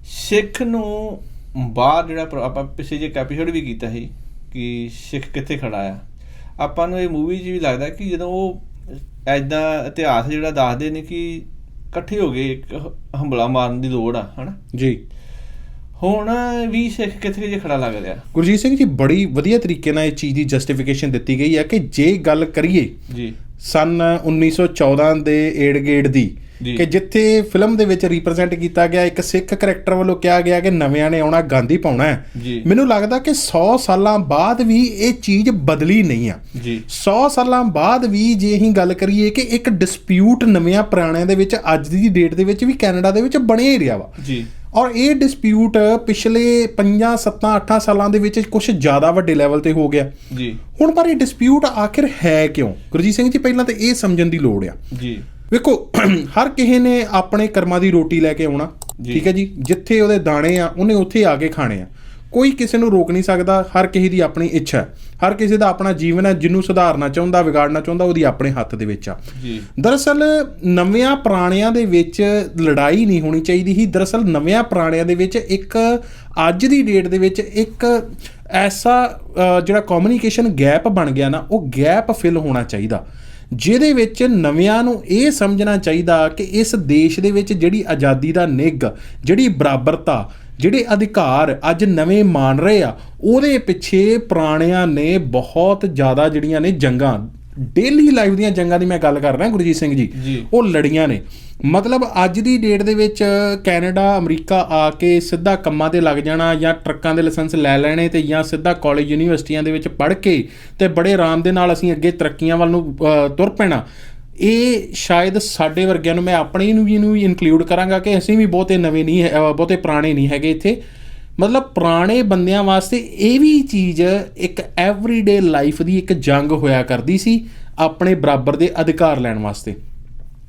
ਸਿੱਖ ਨੂੰ ਬਾਹਰ ਜਿਹੜਾ ਆਪਾਂ ਪਿਛੇ ਜੇ ਐਪੀਸੋਡ ਵੀ ਕੀਤਾ ਸੀ ਕਿ ਸਿੱਖ ਕਿੱਥੇ ਖੜਾ ਆ। ਆਪਾਂ ਨੂੰ ਇਹ ਮੂਵੀ 'ਚ ਵੀ ਲੱਗਦਾ ਕਿ ਜਦੋਂ ਉਹ ਐਦਾਂ ਇਤਿਹਾਸ ਜਿਹੜਾ ਦੱਸਦੇ ਨੇ ਕਿ ਇਕੱਠੇ ਹੋ ਗਏ ਇੱਕ ਹੰਬਲਾ ਮਾਰਨ ਦੀ ਲੋੜ ਆ ਹਨਾ? ਜੀ। ਹੁਣ ਵੀ ਸਿੱਖ ਕਿੱਥੇ ਜੇ ਖੜਾ ਲੱਗ ਰਿਹਾ। ਗੁਰਜੀਤ ਸਿੰਘ ਜੀ ਬੜੀ ਵਧੀਆ ਤਰੀਕੇ ਨਾਲ ਇਹ ਚੀਜ਼ ਦੀ ਜਸਟੀਫਿਕੇਸ਼ਨ ਦਿੱਤੀ ਗਈ ਹੈ ਕਿ ਜੇ ਗੱਲ ਕਰੀਏ ਜੀ। ਸਨ 1914 ਦੇ ਏਡ ਗੇਟ ਦੀ। ਕਿ ਜਿੱਥੇ ਫਿਲਮ ਦੇ ਵਿੱਚ ਰਿਪਰੈਜ਼ੈਂਟ ਕੀਤਾ ਗਿਆ ਇੱਕ ਸਿੱਖ ਕਰੈਕਟਰ ਵੱਲੋਂ ਕਿਹਾ ਗਿਆ ਕਿ ਨਵਿਆਂ ਨੇ ਆਉਣਾ ਗਾਂਧੀ ਪਾਉਣਾ ਹੈ। ਮੈਨੂੰ ਲੱਗਦਾ ਕਿ 100 ਸਾਲਾਂ ਬਾਅਦ ਵੀ ਇਹ ਚੀਜ਼ ਬਦਲੀ ਨਹੀਂ ਆ। ਜੀ। 100 ਸਾਲਾਂ ਬਾਅਦ ਵੀ ਜੇ ਅਸੀਂ ਗੱਲ ਕਰੀਏ ਕਿ ਇੱਕ ਡਿਸਪਿਊਟ ਨਵਿਆਂ ਪੁਰਾਣਿਆਂ ਦੇ ਵਿੱਚ ਅੱਜ ਦੀ ਡੇਟ ਦੇ ਵਿੱਚ ਵੀ ਕੈਨੇਡਾ ਦੇ ਵਿੱਚ ਬਣਿਆ ਹੀ ਰਿਹਾ ਵਾ। ਜੀ। ਔਰ ਇਹ ਡਿਸਪਿਊਟ ਪਿਛਲੇ 5 7 8 ਸਾਲਾਂ ਦੇ ਵਿੱਚ ਕੁਝ ਜ਼ਿਆਦਾ ਵੱਡੇ ਲੈਵਲ ਤੇ ਹੋ ਗਿਆ। ਜੀ। ਹੁਣ ਪਰ ਇਹ ਡਿਸਪਿਊਟ ਆਖਿਰ ਹੈ ਕਿਉਂ? ਗੁਰਜੀਤ ਸਿੰਘ ਜੀ ਪਹਿਲਾਂ ਤਾਂ ਇਹ ਸਮਝਣ ਦੀ ਲੋੜ ਆ। ਜੀ। ਵੇਖੋ ਹਰ ਕਿਸੇ ਨੇ ਆਪਣੇ ਕਰਮਾਂ ਦੀ ਰੋਟੀ ਲੈ ਕੇ ਆਉਣਾ। ਠੀਕ ਹੈ ਜੀ? ਜਿੱਥੇ ਉਹਦੇ ਦਾਣੇ ਆ ਉਹਨੇ ਉੱਥੇ ਆ ਕੇ ਖਾਣੇ ਆ। ਕੋਈ ਕਿਸੇ ਨੂੰ ਰੋਕ ਨਹੀਂ ਸਕਦਾ ਹਰ ਕਿਸੇ ਦੀ ਆਪਣੀ ਇੱਛਾ ਹੈ। ਹਰ ਕਿਸੇ ਦਾ ਆਪਣਾ ਜੀਵਨ ਹੈ ਜਿਹਨੂੰ ਸੁਧਾਰਨਾ ਚਾਹੁੰਦਾ ਵਿਗਾੜਨਾ ਚਾਹੁੰਦਾ ਉਹਦੀ ਆਪਣੇ ਹੱਥ ਦੇ ਵਿੱਚ ਆ। ਜੀ। ਦਰਅਸਲ ਨਵਿਆਂ ਪੁਰਾਣਿਆਂ ਦੇ ਵਿੱਚ ਲੜਾਈ ਨਹੀਂ ਹੋਣੀ ਚਾਹੀਦੀ ਸੀ। ਦਰਅਸਲ ਨਵਿਆਂ ਪੁਰਾਣਿਆਂ ਦੇ ਵਿੱਚ ਇੱਕ ਅੱਜ ਦੀ ਡੇਟ ਦੇ ਵਿੱਚ ਇੱਕ ਐਸਾ ਜਿਹੜਾ ਕਮਿਊਨੀਕੇਸ਼ਨ ਗੈਪ ਬਣ ਗਿਆ ਨਾ ਉਹ ਗੈਪ ਫਿਲ ਹੋਣਾ ਚਾਹੀਦਾ। ਜਿਹਦੇ ਵਿੱਚ ਨਵਿਆਂ ਨੂੰ ਇਹ ਸਮਝਣਾ ਚਾਹੀਦਾ ਕਿ ਇਸ ਦੇਸ਼ ਦੇ ਵਿੱਚ ਜਿਹੜੀ ਆਜ਼ਾਦੀ ਦਾ ਨਿੱਘ ਜਿਹੜੀ ਬਰਾਬਰਤਾ ਜਿਹੜੇ ਅਧਿਕਾਰ ਅੱਜ ਨਵੇਂ ਮਾਨ ਰਹੇ ਆ ਉਹਦੇ ਪਿੱਛੇ ਪੁਰਾਣਿਆਂ ਨੇ ਬਹੁਤ ਜ਼ਿਆਦਾ ਜਿਹੜੀਆਂ ਨੇ ਜੰਗਾਂ ਡੇਲੀ ਲਾਈਫ ਦੀਆਂ ਜੰਗਾਂ ਦੀ ਮੈਂ ਗੱਲ ਕਰ ਰਿਹਾ ਗੁਰਜੀਤ ਸਿੰਘ ਜੀ। ਉਹ ਲੜੀਆਂ ਨੇ ਮਤਲਬ ਅੱਜ ਦੀ ਡੇਟ ਦੇ ਵਿੱਚ ਕੈਨੇਡਾ ਅਮਰੀਕਾ ਆ ਕੇ ਸਿੱਧਾ ਕੰਮਾਂ ਤੇ ਲੱਗ ਜਾਣਾ ਜਾਂ ਟਰੱਕਾਂ ਦੇ ਲਾਇਸੈਂਸ ਲੈ ਲੈਣੇ ਤੇ ਜਾਂ ਸਿੱਧਾ ਕਾਲਜ ਯੂਨੀਵਰਸਿਟੀਆਂ ਦੇ ਵਿੱਚ ਪੜ੍ਹ ਕੇ ਤੇ ਬੜੇ ਆਰਾਮ ਦੇ ਨਾਲ ਅਸੀਂ ਅੱਗੇ ਤਰੱਕੀਆਂ ਵੱਲ ਨੂੰ ਤੁਰ ਪੈਣਾ ਇਹ ਸ਼ਾਇਦ ਸਾਡੇ ਵਰਗਿਆਂ ਨੂੰ ਮੈਂ ਆਪਣੇ ਨੂੰ ਵੀ ਨੂੰ ਇਨਕਲੂਡ ਕਰਾਂਗਾ ਕਿ ਅਸੀਂ ਵੀ ਬਹੁਤੇ ਨਵੇਂ ਨਹੀਂ ਹੈ- ਬਹੁਤੇ ਪੁਰਾਣੇ ਨਹੀਂ ਹੈਗੇ ਇੱਥੇ। ਮਤਲਬ ਪੁਰਾਣੇ ਬੰਦਿਆਂ ਵਾਸਤੇ ਇਹ ਵੀ ਚੀਜ਼ ਇੱਕ ਐਵਰੀਡੇ ਲਾਈਫ ਦੀ ਇੱਕ ਜੰਗ ਹੋਇਆ ਕਰਦੀ ਸੀ ਆਪਣੇ ਬਰਾਬਰ ਦੇ ਅਧਿਕਾਰ ਲੈਣ ਵਾਸਤੇ।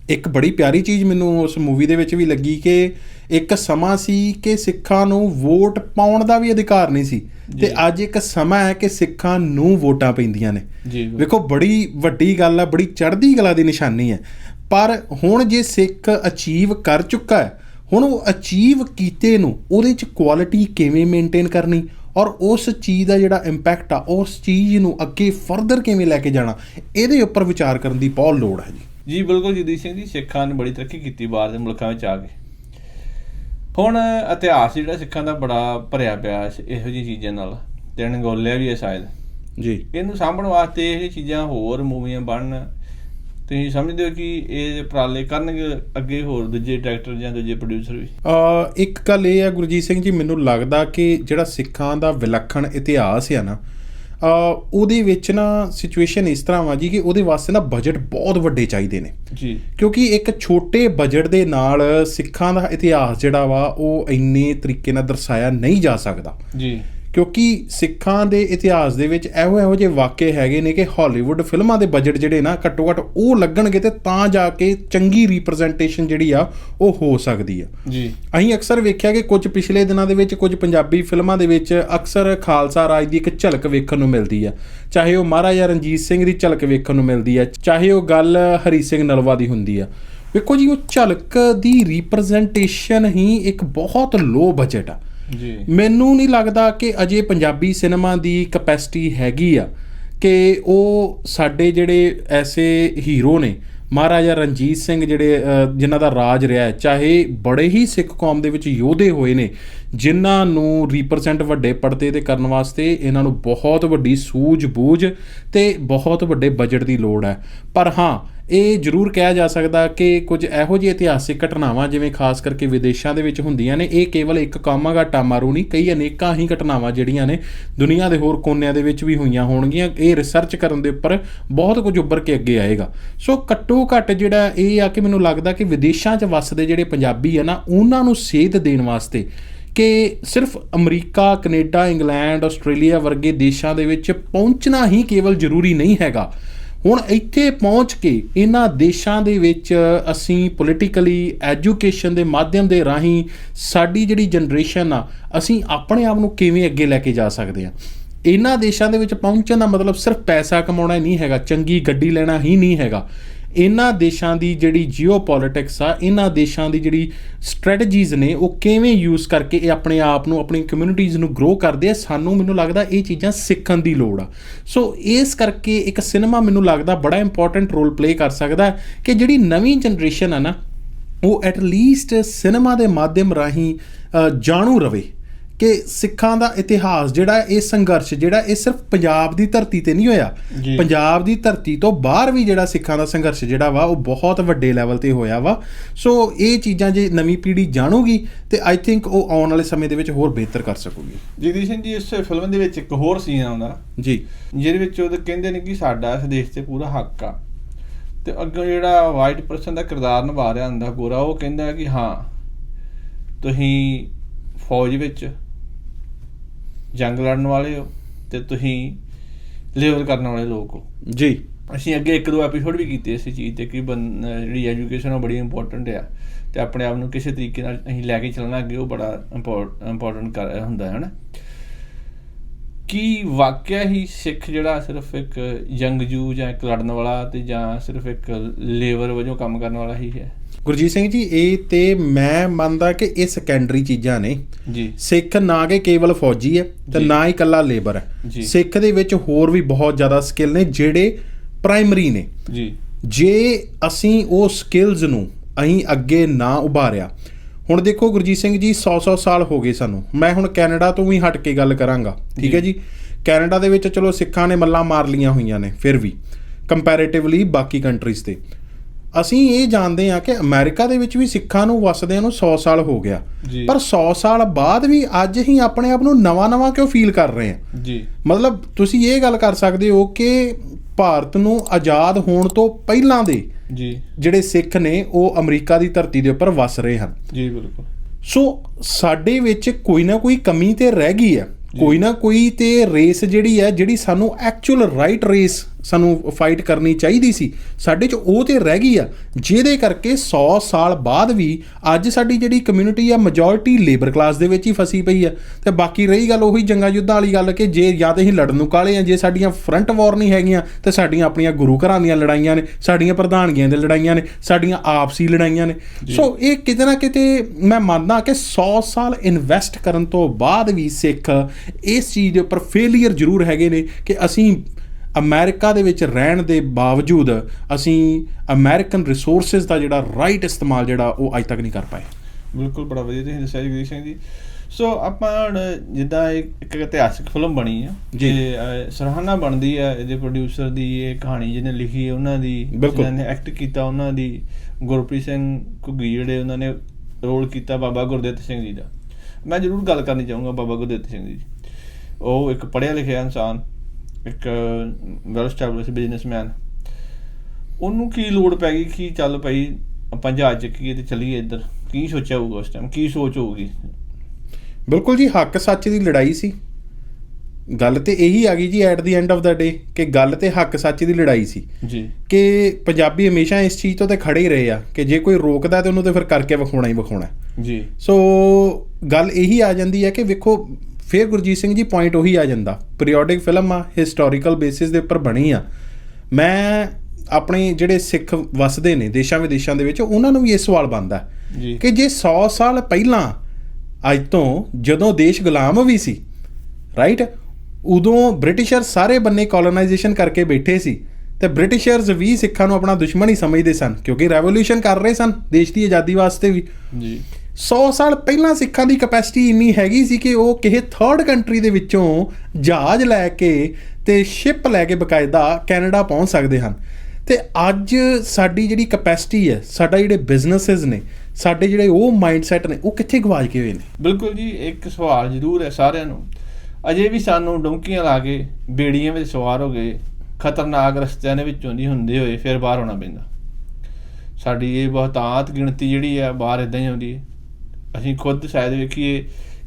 ਇੱਕ ਬੜੀ ਪਿਆਰੀ ਚੀਜ਼ ਮੈਨੂੰ ਉਸ ਮੂਵੀ ਦੇ ਵਿੱਚ ਵੀ ਲੱਗੀ ਕਿ ਇੱਕ ਸਮਾਂ ਸੀ ਕਿ ਸਿੱਖਾਂ ਨੂੰ ਵੋਟ ਪਾਉਣ ਦਾ ਵੀ ਅਧਿਕਾਰ ਨਹੀਂ ਸੀ। ਤੇ ਅੱਜ ਇੱਕ ਸਮਾਂ ਹੈ ਕਿ ਸਿੱਖਾਂ ਨੂੰ ਵੋਟਾਂ ਪੈਂਦੀਆਂ ਨੇ। ਵੇਖੋ ਬੜੀ ਵੱਡੀ ਗੱਲ ਹੈ ਬੜੀ ਚੜ੍ਹਦੀ ਕਲਾ ਦੀ ਨਿਸ਼ਾਨੀ ਹੈ। ਪਰ ਹੁਣ ਜੇ ਸਿੱਖ ਅਚੀਵ ਕਰ ਚੁੱਕਾ ਹੈ ਹੁਣ ਉਹ ਅਚੀਵ ਕੀਤੇ ਨੂੰ ਉਹਦੇ ਚ ਕੁਆਲਿਟੀ ਕਿਵੇਂ ਮੇਨਟੇਨ ਕਰਨੀ ਔਰ ਉਸ ਚੀਜ਼ ਦਾ ਜਿਹੜਾ ਇੰਪੈਕਟ ਆ ਉਸ ਚੀਜ਼ ਨੂੰ ਅੱਗੇ ਫਰਦਰ ਕਿਵੇਂ ਲੈ ਕੇ ਜਾਣਾ ਇਹਦੇ ਉੱਪਰ ਵਿਚਾਰ ਕਰਨ ਦੀ ਬਹੁਤ ਲੋੜ ਹੈ ਜੀ। ਜੀ ਬਿਲਕੁਲ ਜਗਦੀਸ਼ ਸਿੰਘ ਜੀ ਸਿੱਖਾਂ ਨੇ ਬੜੀ ਤਰੱਕੀ ਕੀਤੀ ਬਾਹਰ ਦੇ ਮੁਲਕਾਂ ਵਿੱਚ ਆ ਕੇ। ਹੁਣ ਇਤਿਹਾਸ ਜਿਹੜਾ ਸਿੱਖਾਂ ਦਾ ਬੜਾ ਭਰਿਆ ਪਿਆ ਇਹੋ ਜਿਹੀ ਚੀਜ਼ਾਂ ਨਾਲ ਤੇ ਅਣਗੌਲਿਆ ਵੀ ਹੈ ਸ਼ਾਇਦ। ਜੀ। ਇਹਨੂੰ ਸਾਂਭਣ ਵਾਸਤੇ ਇਹ ਚੀਜ਼ਾਂ ਹੋਰ ਮੂਵੀਆਂ ਬਣਨ। ਤੁਸੀਂ ਸਮਝਦੇ ਹੋ ਕਿ ਇਹ ਉਪਰਾਲੇ ਕਰਨਗੇ ਅੱਗੇ ਹੋਰ ਦੂਜੇ ਡਾਇਰੈਕਟਰ ਜਾਂ ਦੂਜੇ ਪ੍ਰੋਡਿਊਸਰ ਵੀ? ਅ ਇੱਕ ਗੱਲ ਇਹ ਹੈ ਗੁਰਜੀਤ ਸਿੰਘ ਜੀ ਮੈਨੂੰ ਲੱਗਦਾ ਕਿ ਜਿਹੜਾ ਸਿੱਖਾਂ ਦਾ ਵਿਲੱਖਣ ਇਤਿਹਾਸ ਹੈ ਨਾ ਉਹਦੇ ਵਿੱਚ ਨਾ ਸਿਚੁਏਸ਼ਨ ਇਸ ਤਰ੍ਹਾਂ ਵਾ ਜੀ ਕਿ ਉਹਦੇ ਵਾਸਤੇ ਨਾ ਬਜਟ ਬਹੁਤ ਵੱਡੇ ਚਾਹੀਦੇ ਨੇ। ਜੀ। ਕਿਉਂਕਿ ਇੱਕ ਛੋਟੇ ਬਜਟ ਦੇ ਨਾਲ ਸਿੱਖਾਂ ਦਾ ਇਤਿਹਾਸ ਜਿਹੜਾ ਵਾ ਉਹ ਇੰਨੇ ਤਰੀਕੇ ਨਾਲ ਦਰਸਾਇਆ ਨਹੀਂ ਜਾ ਸਕਦਾ। ਜੀ। ਕਿਉਂਕਿ ਸਿੱਖਾਂ ਦੇ ਇਤਿਹਾਸ ਦੇ ਵਿੱਚ ਇਹੋ ਇਹੋ ਜਿਹੇ ਵਾਕਿਏ ਹੈਗੇ ਨੇ ਕਿ ਹਾਲੀਵੁੱਡ ਫਿਲਮਾਂ ਦੇ ਬਜਟ ਜਿਹੜੇ ਨਾ ਘੱਟੋ ਘੱਟ ਉਹ ਲੱਗਣਗੇ ਤੇ ਤਾਂ ਜਾ ਕੇ ਚੰਗੀ ਰਿਪਰੈਜ਼ੈਂਟੇਸ਼ਨ ਜਿਹੜੀ ਆ ਉਹ ਹੋ ਸਕਦੀ ਆ। ਜੀ। ਅਸੀਂ ਅਕਸਰ ਵੇਖਿਆ ਕਿ ਕੁਝ ਪਿਛਲੇ ਦਿਨਾਂ ਦੇ ਵਿੱਚ ਕੁਝ ਪੰਜਾਬੀ ਫਿਲਮਾਂ ਦੇ ਵਿੱਚ ਅਕਸਰ ਖਾਲਸਾ ਰਾਜ ਦੀ ਇੱਕ ਝਲਕ ਵੇਖਣ ਨੂੰ ਮਿਲਦੀ ਆ। ਚਾਹੇ ਉਹ ਮਹਾਰਾਜਾ ਰਣਜੀਤ ਸਿੰਘ ਦੀ ਝਲਕ ਵੇਖਣ ਨੂੰ ਮਿਲਦੀ ਆ ਚਾਹੇ ਉਹ ਗੱਲ ਹਰੀ ਸਿੰਘ ਨਲਵਾ ਦੀ ਹੁੰਦੀ ਆ। ਵੇਖੋ ਜੀ ਉਹ ਝਲਕ ਦੀ ਰਿਪਰੈਜ਼ੈਂਟੇਸ਼ਨ ਹੀ ਇੱਕ ਬਹੁਤ ਲੋ ਬਜਟ ਆ। ਜੀ। ਮੈਨੂੰ ਨਹੀਂ ਲੱਗਦਾ ਕਿ ਅਜੇ ਪੰਜਾਬੀ ਸਿਨੇਮਾ ਦੀ ਕਪੈਸਿਟੀ ਹੈਗੀ ਆ ਕਿ ਉਹ ਸਾਡੇ ਜਿਹੜੇ ਐਸੇ ਹੀਰੋ ਨੇ ਮਹਾਰਾਜਾ ਰਣਜੀਤ ਸਿੰਘ ਜਿਹੜੇ ਅ, ਜਿਨ੍ਹਾਂ ਦਾ ਰਾਜ ਰਿਹਾ ਚਾਹੇ ਬੜੇ ਹੀ ਸਿੱਖ ਕੌਮ ਦੇ ਵਿੱਚ ਯੋਧੇ ਹੋਏ ਨੇ ਜਿਨ੍ਹਾਂ ਨੂੰ ਰਿਪਰੈਜ਼ੈਂਟ ਵੱਡੇ ਪਰਦੇ ਤੇ ਕਰਨ ਵਾਸਤੇ ਇਹਨਾਂ ਨੂੰ ਬਹੁਤ ਵੱਡੀ ਸੂਝ-ਬੂਝ ਤੇ ਬਹੁਤ ਵੱਡੇ ਬਜਟ ਦੀ ਲੋੜ ਹੈ। ਪਰ ਹਾਂ ਇਹ ਜ਼ਰੂਰ ਕਿਹਾ ਜਾ ਸਕਦਾ ਕਿ ਕੁਝ ਇਹੋ ਜਿਹੇ ਇਤਿਹਾਸਿਕ ਘਟਨਾਵਾਂ, ਜਿਵੇਂ ਖਾਸ ਕਰਕੇ ਵਿਦੇਸ਼ਾਂ ਦੇ ਵਿੱਚ ਹੁੰਦੀਆਂ ਨੇ, ਇਹ ਕੇਵਲ ਇੱਕ ਕਾਮਾਗਾਟਾ ਮਾਰੂ ਨਹੀਂ, ਕਈ ਅਨੇਕਾਂ ਹੀ ਘਟਨਾਵਾਂ ਜਿਹੜੀਆਂ ਨੇ ਦੁਨੀਆ ਦੇ ਹੋਰ ਕੋਨਿਆਂ ਦੇ ਵਿੱਚ ਵੀ ਹੋਈਆਂ ਹੋਣਗੀਆਂ। ਇਹ ਰਿਸਰਚ ਕਰਨ ਦੇ ਉੱਪਰ ਬਹੁਤ ਕੁਝ ਉੱਭਰ ਕੇ ਅੱਗੇ ਆਏਗਾ। ਸੋ ਘੱਟੋ ਘੱਟ ਜਿਹੜਾ ਇਹ ਆ ਕਿ ਮੈਨੂੰ ਲੱਗਦਾ ਕਿ ਵਿਦੇਸ਼ਾਂ 'ਚ ਵੱਸਦੇ ਜਿਹੜੇ ਪੰਜਾਬੀ ਆ ਨਾ, ਉਹਨਾਂ ਨੂੰ ਸੇਧ ਦੇਣ ਵਾਸਤੇ ਕਿ ਸਿਰਫ ਅਮਰੀਕਾ, ਕੈਨੇਡਾ, ਇੰਗਲੈਂਡ, ਆਸਟ੍ਰੇਲੀਆ ਵਰਗੇ ਦੇਸ਼ਾਂ ਦੇ ਵਿੱਚ ਪਹੁੰਚਣਾ ਹੀ ਕੇਵਲ ਜ਼ਰੂਰੀ ਨਹੀਂ ਹੈਗਾ। ਹੁਣ ਇੱਥੇ ਪਹੁੰਚ ਕੇ ਇਹਨਾਂ ਦੇਸ਼ਾਂ ਦੇ ਵਿੱਚ ਅਸੀਂ ਪੋਲੀਟੀਕਲੀ ਐਜੂਕੇਸ਼ਨ ਦੇ ਮਾਧਿਅਮ ਦੇ ਰਾਹੀਂ ਸਾਡੀ ਜਿਹੜੀ ਜਨਰੇਸ਼ਨ ਆ, ਅਸੀਂ ਆਪਣੇ ਆਪ ਨੂੰ ਕਿਵੇਂ ਅੱਗੇ ਲੈ ਕੇ ਜਾ ਸਕਦੇ ਹਾਂ ਇਹਨਾਂ ਦੇਸ਼ਾਂ ਦੇ ਵਿੱਚ ਪਹੁੰਚਣ ਦਾ ਮਤਲਬ ਸਿਰਫ ਪੈਸਾ ਕਮਾਉਣਾ ਹੀ ਨਹੀਂ ਹੈਗਾ, ਚੰਗੀ ਗੱਡੀ ਲੈਣਾ ਹੀ ਨਹੀਂ ਹੈਗਾ। ਇਹਨਾਂ ਦੇਸ਼ਾਂ ਦੀ ਜਿਹੜੀ ਜੀਓਪੋਲਿਟਿਕਸ ਆ, ਇਹਨਾਂ ਦੇਸ਼ਾਂ ਦੀ ਜਿਹੜੀ ਸਟ੍ਰੈਟਜੀਜ਼ ਨੇ, ਉਹ ਕਿਵੇਂ ਯੂਜ਼ ਕਰਕੇ ਇਹ ਆਪਣੇ ਆਪ ਨੂੰ, ਆਪਣੀ ਕਮਿਊਨਿਟੀਜ਼ ਨੂੰ ਗਰੋ ਕਰਦੇ ਆ, ਸਾਨੂੰ ਮੈਨੂੰ ਲੱਗਦਾ ਇਹ ਚੀਜ਼ਾਂ ਸਿੱਖਣ ਦੀ ਲੋੜ ਆ। ਸੋ ਇਸ ਕਰਕੇ ਇੱਕ ਸਿਨੇਮਾ ਮੈਨੂੰ ਲੱਗਦਾ ਬੜਾ ਇੰਪੋਰਟੈਂਟ ਰੋਲ ਪਲੇ ਕਰ ਸਕਦਾ ਕਿ ਜਿਹੜੀ ਨਵੀਂ ਜਨਰੇਸ਼ਨ ਆ ਨਾ, ਉਹ ਐਟ ਲੀਸਟ ਸਿਨੇਮਾ ਦੇ ਮਾਧਿਅਮ ਰਾਹੀਂ ਜਾਣੂ ਰਵੇ। ਕਿ ਸਿੱਖਾਂ ਦਾ ਇਤਿਹਾਸ ਜਿਹੜਾ ਇਹ ਸੰਘਰਸ਼ ਜਿਹੜਾ ਇਹ ਸਿਰਫ ਪੰਜਾਬ ਦੀ ਧਰਤੀ ਤੇ ਨਹੀਂ ਹੋਇਆ। ਪੰਜਾਬ ਦੀ ਧਰਤੀ ਤੋਂ ਬਾਹਰ ਵੀ ਜਿਹੜਾ ਸਿੱਖਾਂ ਦਾ ਸੰਘਰਸ਼ ਜਿਹੜਾ ਵਾ ਉਹ ਬਹੁਤ ਵੱਡੇ ਲੈਵਲ ਤੇ ਹੋਇਆ ਵਾ। ਸੋ ਇਹ ਚੀਜ਼ਾਂ ਜੇ ਨਵੀਂ ਪੀੜ੍ਹੀ ਜਾਣੂਗੀ ਤੇ ਆਈ ਥਿੰਕ ਉਹ ਆਉਣ ਵਾਲੇ ਸਮੇਂ ਦੇ ਵਿੱਚ ਹੋਰ ਬਿਹਤਰ ਕਰ ਸਕੂਗੀ। ਜਗਦੀਸ਼ ਸਿੰਘ ਜੀ ਇਸ ਫਿਲਮ ਦੇ ਵਿੱਚ ਇੱਕ ਹੋਰ ਸੀਨ ਆਉਂਦਾ। ਜੀ। ਜਿਹਦੇ ਵਿੱਚ ਉਹ ਕਹਿੰਦੇ ਨੇ ਕਿ ਸਾਡਾ ਇਸ ਦੇਸ਼ ਤੇ ਪੂਰਾ ਹੱਕ ਆ। ਤੇ ਅੱਗੇ ਜਿਹੜਾ ਵਾਈਟ ਪਰਸਨ ਦਾ ਕਿਰਦਾਰ ਨਿਭਾ ਰਿਹਾ ਹੁੰਦਾ ਗੋਰਾ ਉਹ ਕਹਿੰਦਾ ਕਿ ਹਾਂ ਤੁਸੀਂ ਫੌਜ ਵਿੱਚ ਜੰਗ ਲੜਨ ਵਾਲੇ ਹੋ ਤੇ ਤੁਸੀਂ ਲੇਬਰ ਕਰਨ ਵਾਲੇ ਲੋਕ ਹੋ। ਜੀ। ਅਸੀਂ ਅੱਗੇ ਇੱਕ ਦੋ ਐਪੀਸੋਡ ਵੀ ਕੀਤੇ ਇਸ ਚੀਜ਼ ਤੇ ਕਿ ਜਿਹੜੀ ਐਜੂਕੇਸ਼ਨ ਉਹ ਬੜੀ ਇੰਪੋਰਟੈਂਟ ਆ ਤੇ ਆਪਣੇ ਆਪ ਨੂੰ ਕਿਸੇ ਤਰੀਕੇ ਨਾਲ ਅਸੀਂ ਲੈ ਕੇ ਚੱਲਣਾ ਅੱਗੇ ਉਹ ਬੜਾ ਇੰਪੋਰਟੈਂਟ ਕਰ ਹੁੰਦਾ ਹੈ ਨਾ। ਕੀ ਵਾਕਿਆ ਹੀ ਸਿੱਖ ਜਿਹੜਾ ਸਿਰਫ ਇੱਕ ਜੰਗਜੂ ਜਾਂ ਇੱਕ ਲੜਨ ਵਾਲਾ ਤੇ ਜਾਂ ਸਿਰਫ ਇੱਕ ਲੇਬਰ ਵਜੋਂ ਕੰਮ ਕਰਨ ਵਾਲਾ ਹੀ ਹੈ? ਗੁਰਜੀਤ ਸਿੰਘ ਜੀ ਇਹ ਤੇ ਮੈਂ ਮੰਨਦਾ ਕਿ ਇਹ ਸੈਕੰਡਰੀ ਚੀਜ਼ਾਂ ਨੇ। ਜੀ। ਸਿੱਖ ਨਾ ਕਿ ਕੇਵਲ ਫੌਜੀ ਹੈ ਤੇ। ਨਾ ਹੀ ਇਕੱਲਾ ਲੇਬਰ ਹੈ। ਸਿੱਖ ਦੇ ਵਿੱਚ ਹੋਰ ਵੀ ਬਹੁਤ ਜ਼ਿਆਦਾ ਸਕਿੱਲ ਨੇ ਜਿਹੜੇ ਪ੍ਰਾਇਮਰੀ ਨੇ। ਜੀ। ਜੇ ਅਸੀਂ ਉਹ ਸਕਿੱਲਸ ਨੂੰ ਅਸੀਂ ਅੱਗੇ ਨਾ ਉਭਾਰਿਆ ਹੁਣ ਦੇਖੋ ਗੁਰਜੀਤ ਸਿੰਘ ਜੀ 100-100 ਸਾਲ ਹੋ ਗਏ ਸਾਨੂੰ। ਮੈਂ ਹੁਣ ਕੈਨੇਡਾ ਤੋਂ ਵੀ ਹਟ ਕੇ ਗੱਲ ਕਰਾਂਗਾ ਠੀਕ ਹੈ ਜੀ। ਕੈਨੇਡਾ ਦੇ ਵਿੱਚ ਚਲੋ ਸਿੱਖਾਂ ਨੇ ਮੱਲਾਂ ਮਾਰ ਲੀਆਂ ਹੋਈਆਂ ਨੇ ਫਿਰ ਵੀ। ਕੰਪੈਰੀਟਿਵਲੀ ਬਾਕੀ ਕੰਟਰੀਜ਼ ਤੇ। ਅਸੀਂ ਇਹ ਜਾਣਦੇ ਹਾਂ ਕਿ ਅਮਰੀਕਾ ਦੇ ਵਿੱਚ ਵੀ ਸਿੱਖਾਂ ਨੂੰ ਵਸਦਿਆਂ ਨੂੰ 100 ਸਾਲ ਹੋ ਗਿਆ। ਪਰ 100 ਸਾਲ ਬਾਅਦ ਵੀ ਅੱਜ ਹੀ ਆਪਣੇ ਆਪ ਨੂੰ ਨਵਾਂ-ਨਵਾਂ ਕਿਉਂ ਫੀਲ ਕਰ ਰਹੇ ਹਾਂ? ਜੀ। ਮਤਲਬ ਤੁਸੀਂ ਇਹ ਗੱਲ ਕਰ ਸਕਦੇ ਹੋ ਕਿ ਭਾਰਤ ਨੂੰ ਆਜ਼ਾਦ ਹੋਣ ਤੋਂ ਪਹਿਲਾਂ ਦੇ ਜੀ। ਜਿਹੜੇ ਸਿੱਖ ਨੇ ਉਹ ਅਮਰੀਕਾ ਦੀ ਧਰਤੀ ਦੇ ਉੱਪਰ ਵਸ ਰਹੇ ਹਨ। ਜੀ ਬਿਲਕੁਲ। ਸੋ ਸਾਡੇ ਵਿੱਚ ਕੋਈ ਨਾ ਕੋਈ ਕਮੀ ਤੇ ਰਹਿ ਗਈ ਹੈ। ਕੋਈ ਨਾ ਕੋਈ ਤੇ ਰੇਸ ਜਿਹੜੀ ਹੈ ਜਿਹੜੀ ਸਾਨੂੰ ਐਕਚੁਅਲ ਰਾਈਟ ਰੇਸ ਸਾਨੂੰ ਫਾਈਟ ਕਰਨੀ ਚਾਹੀਦੀ ਸੀ। ਸਾਡੇ 'ਚ ਉਹ ਤੇ ਰਹਿ ਗਈ ਆ। ਜਿਹਦੇ ਕਰਕੇ 100 ਸਾਲ ਬਾਅਦ ਵੀ ਅੱਜ ਸਾਡੀ ਜਿਹੜੀ ਕਮਿਊਨਿਟੀ ਆ ਮੈਜੋਰਿਟੀ ਲੇਬਰ ਕਲਾਸ ਦੇ ਵਿੱਚ ਹੀ ਫਸੀ ਪਈ ਆ। ਤੇ ਬਾਕੀ ਰਹੀ ਗੱਲ ਉਹੀ ਜੰਗਾਂ ਯੁੱਧਾਂ ਵਾਲੀ ਗੱਲ ਕਿ ਜੇ ਜਾਂ ਤੇ ਅਸੀਂ ਲੜਨ ਨੂੰ ਕਾਲੇ ਆ ਜੇ ਸਾਡੀਆਂ ਫਰੰਟ ਵਾਰ ਨਹੀਂ ਹੈਗੀਆਂ ਤੇ ਸਾਡੀਆਂ ਆਪਣੀਆਂ ਗੁਰੂ ਘਰਾਂ ਦੀਆਂ ਲੜਾਈਆਂ ਨੇ ਸਾਡੀਆਂ ਪ੍ਰਧਾਨਗੀਆਂ ਦੇ ਲੜਾਈਆਂ ਨੇ ਸਾਡੀਆਂ ਆਪਸੀ ਲੜਾਈਆਂ ਨੇ। ਸੋ ਇਹ ਕਿਤੇ ਨਾ ਕਿਤੇ ਮੈਂ ਮੰਨਦਾ ਕਿ 100 ਸਾਲ ਇਨਵੈਸਟ ਕਰਨ ਤੋਂ ਬਾਅਦ ਵੀ ਸਿੱਖ ਇਸ ਚੀਜ਼ ਦੇ ਉੱਪਰ ਫੇਲਿਅਰ ਜ਼ਰੂਰ ਹੈਗੇ ਨੇ ਕਿ ਅਸੀਂ ਅਮਰੀਕਾ ਦੇ ਵਿੱਚ ਰਹਿਣ ਦੇ ਬਾਵਜੂਦ ਅਸੀਂ ਅਮਰੀਕਨ ਰਿਸੋਰਸਸ ਦਾ ਜਿਹੜਾ ਰਾਈਟ ਇਸਤੇਮਾਲ ਜਿਹੜਾ ਉਹ ਅੱਜ ਤੱਕ ਨਹੀਂ ਕਰ ਪਾਏ। ਬਿਲਕੁਲ ਬੜਾ ਵਧੀਆ ਤੁਸੀਂ ਦੱਸਿਆ ਜਗਦੀਸ਼ ਸਿੰਘ ਜੀ। ਸੋ ਆਪਾਂ ਜਿੱਦਾਂ ਇੱਕ ਇਤਿਹਾਸਿਕ ਫਿਲਮ ਬਣੀ ਆ ਜੀ। ਸਰਾਹਨਾ ਬਣਦੀ ਆ ਇਹਦੇ ਪ੍ਰੋਡਿਊਸਰ ਦੀ ਇਹ ਕਹਾਣੀ ਜਿਹਨੇ ਲਿਖੀ ਹੈ ਉਹਨਾਂ ਦੀ। ਜਿਨ੍ਹਾਂ ਨੇ ਐਕਟ ਕੀਤਾ ਉਹਨਾਂ ਦੀ ਗੁਰਪ੍ਰੀਤ ਸਿੰਘ ਘੁੱਗੀ ਜਿਹੜੇ ਉਹਨਾਂ ਨੇ ਰੋਲ ਕੀਤਾ ਬਾਬਾ ਗੁਰਦਿੱਤ ਸਿੰਘ ਜੀ ਦਾ। ਮੈਂ ਜ਼ਰੂਰ ਗੱਲ ਕਰਨੀ ਚਾਹੂੰਗਾ ਬਾਬਾ ਗੁਰਦਿੱਤ ਸਿੰਘ ਜੀ ਉਹ ਇੱਕ ਪੜ੍ਹਿਆ ਲਿਖਿਆ ਇਨਸਾਨ। ਇੱਕ ਵੈਲ ਸਟੈਬਲਿਸ਼ ਬਿਜ਼ਨਸਮੈਨ ਉਹਨੂੰ ਕੀ ਲੋੜ ਪੈ ਗਈ? ਕਿ ਚੱਲ ਭਾਈ ਆਪਾਂ ਜਹਾਜ਼ ਚੱਕੀਏ ਤੇ ਚੱਲੀਏ ਇੱਧਰ। ਕੀ ਸੋਚਿਆ ਹੋਊਗਾ ਉਸ ਟਾਈਮ ਕੀ ਸੋਚ ਹੋਊਗੀ? ਬਿਲਕੁਲ ਜੀ ਹੱਕ ਸੱਚ ਦੀ ਲੜਾਈ ਸੀ। ਗੱਲ ਤੇ ਇਹੀ ਆ ਗਈ ਜੀ at the end of the day ਕਿ ਗੱਲ ਤੇ ਹੱਕ ਸੱਚ ਦੀ ਲੜਾਈ ਸੀ। ਜੀ। ਕਿ ਪੰਜਾਬੀ ਹਮੇਸ਼ਾ ਇਸ ਚੀਜ਼ ਤੋਂ ਤੇ ਖੜੇ ਹੀ ਰਹੇ ਆ ਕਿ ਜੇ ਕੋਈ ਰੋਕਦਾ ਤੇ ਉਹਨੂੰ ਤੇ ਫਿਰ ਕਰਕੇ ਵਿਖਾਉਣਾ ਹੀ ਵਿਖਾਉਣਾ। ਜੀ। ਸੋ ਗੱਲ ਇਹੀ ਆ ਜਾਂਦੀ ਹੈ ਕਿ ਵੇਖੋ ਫੇਰ ਗੁਰਜੀਤ ਸਿੰਘ ਜੀ ਪੁਆਇੰਟ ਉਹੀ ਆ ਜਾਂਦਾ। ਪੀਰੀਓਡਿਕ ਫਿਲਮ ਆ ਹਿਸਟੋਰੀਕਲ ਬੇਸਿਸ ਦੇ ਉੱਪਰ ਬਣੀ ਆ। ਮੈਂ ਆਪਣੇ ਜਿਹੜੇ ਸਿੱਖ ਵਸਦੇ ਨੇ ਦੇਸ਼ਾਂ ਵਿਦੇਸ਼ਾਂ ਦੇ ਵਿੱਚ ਉਹਨਾਂ ਨੂੰ ਵੀ ਇਹ ਸਵਾਲ ਬਣਦਾ ਕਿ ਜੇ 100 ਸਾਲ ਪਹਿਲਾਂ ਅੱਜ ਤੋਂ ਜਦੋਂ ਦੇਸ਼ ਗੁਲਾਮ ਵੀ ਸੀ ਰਾਈਟ ਉਦੋਂ ਬ੍ਰਿਟਿਸ਼ਰ ਸਾਰੇ ਬੰਨੇ ਕਲੋਨਾਈਜੇਸ਼ਨ ਕਰਕੇ ਬੈਠੇ ਸੀ ਤੇ ਬ੍ਰਿਟਿਸ਼ਰਸ ਵੀ ਸਿੱਖਾਂ ਨੂੰ ਆਪਣਾ ਦੁਸ਼ਮਣ ਹੀ ਸਮਝਦੇ ਸਨ ਕਿਉਂਕਿ ਰੈਵੋਲੂਸ਼ਨ ਕਰ ਰਹੇ ਸਨ ਦੇਸ਼ ਦੀ ਆਜ਼ਾਦੀ ਵਾਸਤੇ ਵੀ। ਜੀ। 100 ਸਾਲ ਪਹਿਲਾਂ ਸਿੱਖਾਂ ਦੀ ਕਪੈਸਿਟੀ ਇੰਨੀ ਹੈਗੀ ਸੀ ਕਿ ਉਹ ਕਿਸੇ ਥਰਡ ਕੰਟਰੀ ਦੇ ਵਿੱਚੋਂ ਜਹਾਜ਼ ਲੈ ਕੇ ਤੇ ਸ਼ਿਪ ਲੈ ਕੇ ਬਕਾਇਦਾ ਕੈਨੇਡਾ ਪਹੁੰਚ ਸਕਦੇ ਹਨ। ਤੇ ਅੱਜ ਸਾਡੀ ਜਿਹੜੀ ਕਪੈਸਿਟੀ ਹੈ, ਸਾਡਾ ਜਿਹੜੇ ਬਿਜ਼ਨੈਸਸ ਨੇ, ਸਾਡੇ ਜਿਹੜੇ ਉਹ ਮਾਈਂਡਸੈਟ ਨੇ, ਉਹ ਕਿੱਥੇ ਗਵਾਚ ਗਏ ਹੋਏ ਨੇ? ਬਿਲਕੁਲ ਜੀ, ਇੱਕ ਸਵਾਲ ਜ਼ਰੂਰ ਹੈ ਸਾਰਿਆਂ ਨੂੰ। ਅਜੇ ਵੀ ਸਾਨੂੰ ਡੌਂਕੀਆਂ ਲਾ ਕੇ ਬੇੜੀਆਂ ਵਿੱਚ ਸਵਾਰ ਹੋ ਗਏ ਖਤਰਨਾਕ ਰਸਤਿਆਂ ਦੇ ਵਿੱਚੋਂ ਦੀ ਹੁੰਦੇ ਹੋਏ ਫਿਰ ਬਾਹਰ ਆਉਣਾ ਪੈਂਦਾ। ਸਾਡੀ ਇਹ ਬਹੁਤਾਤ ਗਿਣਤੀ ਜਿਹੜੀ ਹੈ, ਬਾਹਰ ਇਦਾਂ ਹੀ ਆਉਂਦੀ ਹੈ। ਅਸੀਂ ਖੁਦ ਸ਼ਾਇਦ ਵੇਖੀਏ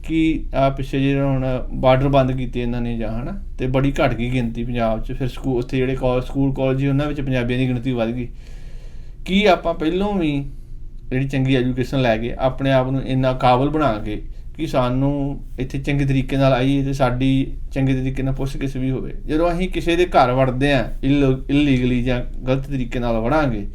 ਕਿ ਆ ਪਿੱਛੇ ਜਿਹੜੇ ਹੁਣ ਬਾਰਡਰ ਬੰਦ ਕੀਤੇ ਇਹਨਾਂ ਨੇ ਜਾਂ ਹਨਾ, ਤੇ ਬੜੀ ਘਟ ਗਈ ਗਿਣਤੀ ਪੰਜਾਬ 'ਚ, ਫਿਰ ਸਕੂਲ ਉੱਥੇ ਜਿਹੜੇ ਕਾਲਜ ਸਕੂਲ ਕਾਲਜ ਉਹਨਾਂ ਵਿੱਚ ਪੰਜਾਬੀਆਂ ਦੀ ਗਿਣਤੀ ਵੱਧ ਗਈ। ਕੀ ਆਪਾਂ ਪਹਿਲੋਂ ਵੀ ਜਿਹੜੀ ਚੰਗੀ ਐਜੂਕੇਸ਼ਨ ਲੈ ਕੇ ਆਪਣੇ ਆਪ ਨੂੰ ਇੰਨਾ ਕਾਬਲ ਬਣਾ ਕੇ ਕਿ ਸਾਨੂੰ ਇੱਥੇ ਚੰਗੇ ਤਰੀਕੇ ਨਾਲ ਆਈਏ ਤੇ ਸਾਡੀ ਚੰਗੇ ਤਰੀਕੇ ਨਾਲ ਪੁੱਛ ਕਿਸ ਵੀ ਹੋਵੇ? ਜਦੋਂ ਅਸੀਂ ਕਿਸੇ ਦੇ ਘਰ ਵੜਦੇ ਆ ਇਲੀਗਲੀ ਜਾਂ ਗਲਤ ਤਰੀਕੇ ਨਾਲ ਵੜਾਂਗੇ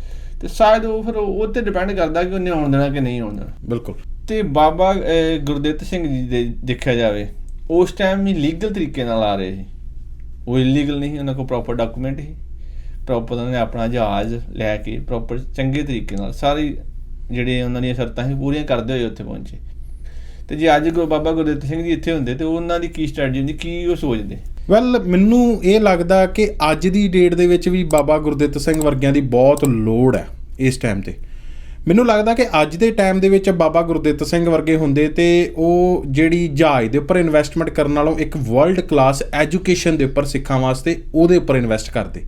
ਤੇ ਸ਼ਾਇਦ ਉਹ ਫਿਰ ਉਹ ਤੇ ਡਿਪੈਂਡ ਕਰਦਾ ਕਿ ਉਹਨੇ ਆਉਣ ਦੇਣਾ ਕਿ ਨਹੀਂ ਆਉਣ ਦੇਣਾ। ਬਿਲਕੁਲ। ਤੇ ਬਾਬਾ ਅਹ, ਗੁਰਦਿੱਤ ਸਿੰਘ ਜੀ ਦੇ ਦੇਖਿਆ ਜਾਵੇ ਉਸ ਟਾਈਮ ਵੀ ਲੀਗਲ ਤਰੀਕੇ ਨਾਲ ਆ ਰਹੇ ਸੀ। ਉਹ ਇਲੀਗਲ ਨਹੀਂ ਉਹਨਾਂ ਕੋਲ ਪ੍ਰੋਪਰ ਡਾਕੂਮੈਂਟ ਸੀ। ਪ੍ਰੋਪਰ ਉਹਨਾਂ ਨੇ ਆਪਣਾ ਜਹਾਜ਼ ਲੈ ਕੇ ਪ੍ਰੋਪਰ ਚੰਗੇ ਤਰੀਕੇ ਨਾਲ ਸਾਰੀ ਜਿਹੜੇ ਉਹਨਾਂ ਦੀਆਂ ਸ਼ਰਤਾਂ ਸੀ ਪੂਰੀਆਂ ਕਰਦੇ ਹੋਏ ਉੱਥੇ ਪਹੁੰਚੇ। ਤੇ ਜੇ ਅੱਜ ਗੁਰੂ ਬਾਬਾ ਗੁਰਦਿੱਤ ਸਿੰਘ ਜੀ ਇੱਥੇ ਹੁੰਦੇ ਤੇ ਉਹਨਾਂ ਦੀ ਕੀ ਸਟ੍ਰੈਟਜੀ ਹੁੰਦੀ ਕੀ ਉਹ ਸੋਚਦੇ? ਵੈਲ ਮੈਨੂੰ ਇਹ ਲੱਗਦਾ ਕਿ ਅੱਜ ਦੀ ਡੇਟ ਦੇ ਵਿੱਚ ਵੀ ਬਾਬਾ ਗੁਰਦਿੱਤ ਸਿੰਘ ਵਰਗਿਆਂ ਦੀ ਬਹੁਤ ਲੋੜ ਹੈ ਇਸ ਟਾਈਮ ਤੇ। ਮੈਨੂੰ ਲੱਗਦਾ ਕਿ ਅੱਜ ਦੇ ਟਾਈਮ ਦੇ ਵਿੱਚ ਬਾਬਾ ਗੁਰਦਿੱਤ ਸਿੰਘ ਵਰਗੇ ਹੁੰਦੇ ਤੇ ਉਹ ਜਿਹੜੀ ਜਹਾਜ਼ ਦੇ ਉੱਪਰ ਇਨਵੈਸਟਮੈਂਟ ਕਰਨ ਨਾਲੋਂ ਇੱਕ ਵਰਲਡ ਕਲਾਸ ਐਜੂਕੇਸ਼ਨ ਦੇ ਉੱਪਰ ਸਿੱਖਾਂ ਵਾਸਤੇ ਉਹਦੇ ਉੱਪਰ ਇਨਵੈਸਟ ਕਰਦੇ।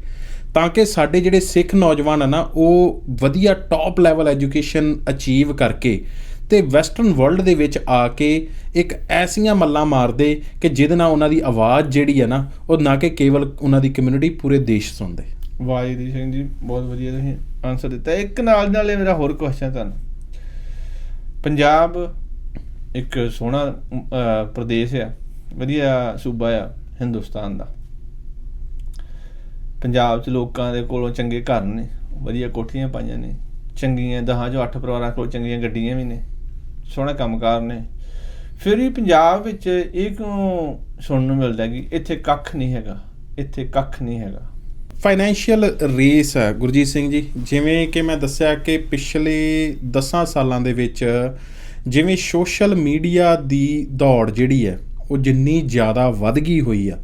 ਤਾਂ ਕਿ ਸਾਡੇ ਜਿਹੜੇ ਸਿੱਖ ਨੌਜਵਾਨ ਆ ਨਾ, ਉਹ ਵਧੀਆ ਟੌਪ ਲੈਵਲ ਐਜੂਕੇਸ਼ਨ ਅਚੀਵ ਕਰਕੇ ਤੇ ਵੈਸਟਰਨ ਵਰਲਡ ਦੇ ਵਿੱਚ ਆ ਕੇ ਇੱਕ ਐਸੀਆਂ ਮੱਲਾਂ ਮਾਰਦੇ ਕਿ ਜਿਹਦੇ ਨਾਲ ਉਹਨਾਂ ਦੀ ਆਵਾਜ਼ ਜਿਹੜੀ ਹੈ ਨਾ, ਉਹ ਨਾ ਕਿ ਕੇਵਲ ਉਹਨਾਂ ਦੀ ਕਮਿਊਨਿਟੀ ਪੂਰੇ ਦੇਸ਼ ਸੁਣਦੇ। ਵਾਜਦੀ ਸਿੰਘ ਜੀ, ਬਹੁਤ ਵਧੀਆ ਤੁਸੀਂ ਆਨਸਰ ਦਿੱਤਾ। ਇੱਕ ਨਾਲ ਨਾਲ ਇਹ ਮੇਰਾ ਹੋਰ ਕੁਐਸਚਨ ਤੁਹਾਨੂੰ। ਪੰਜਾਬ ਇੱਕ ਸੋਹਣਾ ਪ੍ਰਦੇਸ਼ ਆ, ਵਧੀਆ ਸੂਬਾ ਆ ਹਿੰਦੁਸਤਾਨ ਦਾ। ਪੰਜਾਬ 'ਚ ਲੋਕਾਂ ਦੇ ਕੋਲੋਂ ਚੰਗੇ ਘਰ ਨੇ, ਵਧੀਆ ਕੋਠੀਆਂ ਪਾਈਆਂ ਨੇ, ਚੰਗੀਆਂ ਦਹਾਂ ਚੋਂ ਅੱਠ ਪਰਿਵਾਰਾਂ ਕੋਲ ਚੰਗੀਆਂ ਗੱਡੀਆਂ ਵੀ ਨੇ। ਸੋਹਣਾ ਕੰਮਕਾਰ ਨੇ। ਫਿਰ ਵੀ ਪੰਜਾਬ ਵਿੱਚ ਇਹ ਕਿਉਂ ਸੁਣਨ ਨੂੰ ਮਿਲਦਾ ਕਿ ਇੱਥੇ ਕੱਖ ਨਹੀਂ ਹੈਗਾ, ਇੱਥੇ ਕੱਖ ਨਹੀਂ ਹੈਗਾ? ਫਾਈਨੈਂਸ਼ੀਅਲ ਰੇਸ ਹੈ, ਗੁਰਜੀਤ ਸਿੰਘ ਜੀ। ਜਿਵੇਂ ਕਿ ਮੈਂ ਦੱਸਿਆ ਕਿ ਪਿਛਲੇ 10 ਸਾਲਾਂ ਦੇ ਵਿੱਚ ਜਿਵੇਂ ਸੋਸ਼ਲ ਮੀਡੀਆ ਦੀ ਦੌੜ ਜਿਹੜੀ ਹੈ, ਉਹ ਜਿੰਨੀ ਜ਼ਿਆਦਾ ਵੱਧ ਗਈ ਹੋਈ ਆ।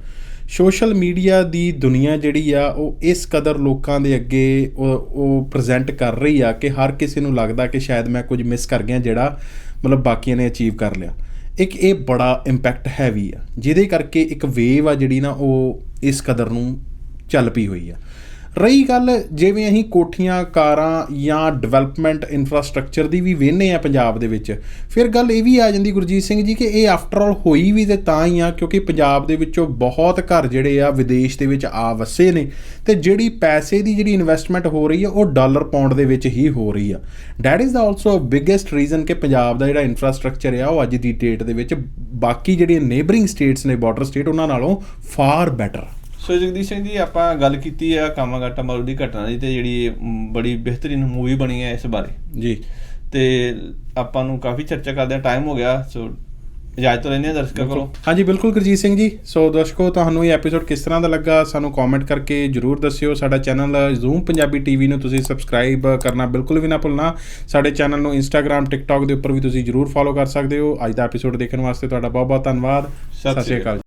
ਸੋਸ਼ਲ ਮੀਡੀਆ ਦੀ ਦੁਨੀਆ ਜਿਹੜੀ ਆ, ਉਹ ਇਸ ਕਦਰ ਲੋਕਾਂ ਦੇ ਅੱਗੇ ਉਹ ਪ੍ਰੈਜ਼ੈਂਟ ਕਰ ਰਹੀ ਆ ਕਿ ਹਰ ਕਿਸੇ ਨੂੰ ਲੱਗਦਾ ਕਿ ਸ਼ਾਇਦ ਮੈਂ ਕੁਝ ਮਿਸ ਕਰ ਗਿਆ ਜਿਹੜਾ ਮਤਲਬ ਬਾਕੀਆਂ ਨੇ ਅਚੀਵ ਕਰ ਲਿਆ। ਇੱਕ ਇਹ ਬੜਾ ਇੰਪੈਕਟ ਹੈਵੀ ਆ, ਜਿਹਦੇ ਕਰਕੇ ਇੱਕ ਵੇਵ ਆ ਜਿਹੜੀ ਨਾ, ਉਹ ਇਸ ਕਦਰ ਨੂੰ ਚੱਲ ਪਈ ਹੋਈ ਆ। ਰਹੀ ਗੱਲ, ਜਿਵੇਂ ਅਸੀਂ ਕੋਠੀਆਂ, ਕਾਰਾਂ ਜਾਂ ਡਿਵੈਲਪਮੈਂਟ ਇਨਫਰਾਸਟ੍ਰਕਚਰ ਦੀ ਵੀ ਵੇਖਨੇ ਆ ਪੰਜਾਬ ਦੇ ਵਿੱਚ, ਫਿਰ ਗੱਲ ਇਹ ਵੀ ਆ ਜਾਂਦੀ ਗੁਰਜੀਤ ਸਿੰਘ ਜੀ ਕਿ ਇਹ ਆਫਟਰ ਆਲ ਹੋਈ ਵੀ ਤੇ ਤਾਂ ਹੀ ਆ, ਕਿਉਂਕਿ ਪੰਜਾਬ ਦੇ ਵਿੱਚੋਂ ਬਹੁਤ ਘਰ ਜਿਹੜੇ ਆ ਵਿਦੇਸ਼ ਦੇ ਵਿੱਚ ਆ ਵਸੇ ਨੇ ਤੇ ਜਿਹੜੀ ਪੈਸੇ ਦੀ ਜਿਹੜੀ ਇਨਵੈਸਟਮੈਂਟ ਹੋ ਰਹੀ ਆ, ਉਹ ਡਾਲਰ ਪਾਉਂਡ ਦੇ ਵਿੱਚ ਹੀ ਹੋ ਰਹੀ ਆ। That is also biggest reason ਕਿ ਪੰਜਾਬ ਦਾ ਜਿਹੜਾ ਇਨਫਰਾਸਟ੍ਰਕਚਰ ਆ, ਉਹ ਅੱਜ ਦੀ ਡੇਟ ਦੇ ਵਿੱਚ ਬਾਕੀ ਜਿਹੜੀਆਂ ਨੇਬਰਿੰਗ ਸਟੇਟਸ ਨੇ ਬਾਰਡਰ ਸਟੇਟ ਉਹਨਾਂ ਨਾਲੋਂ far better so Jagdish Singh ji ਆਪਾਂ ਗੱਲ ਕੀਤੀ ਆ ਕਾਮਾਗਾਟਾ ਮਾਰੂ ਦੀ ਘਟਨਾ ਦੀ ਤੇ ਜਿਹੜੀ ਬੜੀ ਬਿਹਤਰੀਨ ਮੂਵੀ ਬਣੀ ਹੈ ਇਸ ਬਾਰੇ। ਜੀ। ਤੇ ਆਪਾਂ ਨੂੰ ਕਾਫੀ ਚਰਚਾ ਕਰਦੇ ਆ ਟਾਈਮ ਹੋ ਗਿਆ ਸੋ ਇਜਾਜ਼ਤ ਲੈਣੇ ਆ ਦਰਸ਼ਕਾਂ ਕੋਲੋਂ। ਹਾਂਜੀ ਬਿਲਕੁਲ ਗੁਰਜੀਤ ਸਿੰਘ ਜੀ। ਸੋ ਦਰਸ਼ਕੋ ਤੁਹਾਨੂੰ ਇਹ ਐਪੀਸੋਡ ਕਿਸ ਤਰ੍ਹਾਂ ਦਾ ਲੱਗਾ ਸਾਨੂੰ ਕਮੈਂਟ ਕਰਕੇ ਜਰੂਰ ਦੱਸਿਓ। ਸਾਡਾ ਚੈਨਲ ਜ਼ੂਮ ਪੰਜਾਬੀ ਟੀਵੀ ਨੂੰ ਤੁਸੀਂ ਸਬਸਕ੍ਰਾਈਬ ਕਰਨਾ ਬਿਲਕੁਲ ਵੀ ਨਾ ਭੁੱਲਣਾ। ਸਾਡੇ ਚੈਨਲ ਨੂੰ ਇੰਸਟਾਗ੍ਰam ਟਿਕਟੌਕ ਦੇ ਉੱਪਰ ਵੀ ਤੁਸੀਂ ਜਰੂਰ ਫੋਲੋ ਕਰ ਸਕਦੇ ਹੋ। ਅੱਜ ਦਾ ਐਪੀਸੋਡ ਦੇਖਣ ਵਾਸਤੇ ਤੁਹਾਡਾ ਬਹੁਤ ਬਹੁਤ ਧੰਨਵਾਦ। ਸਤਿ ਸ਼੍ਰੀ ਅਕਾਲ।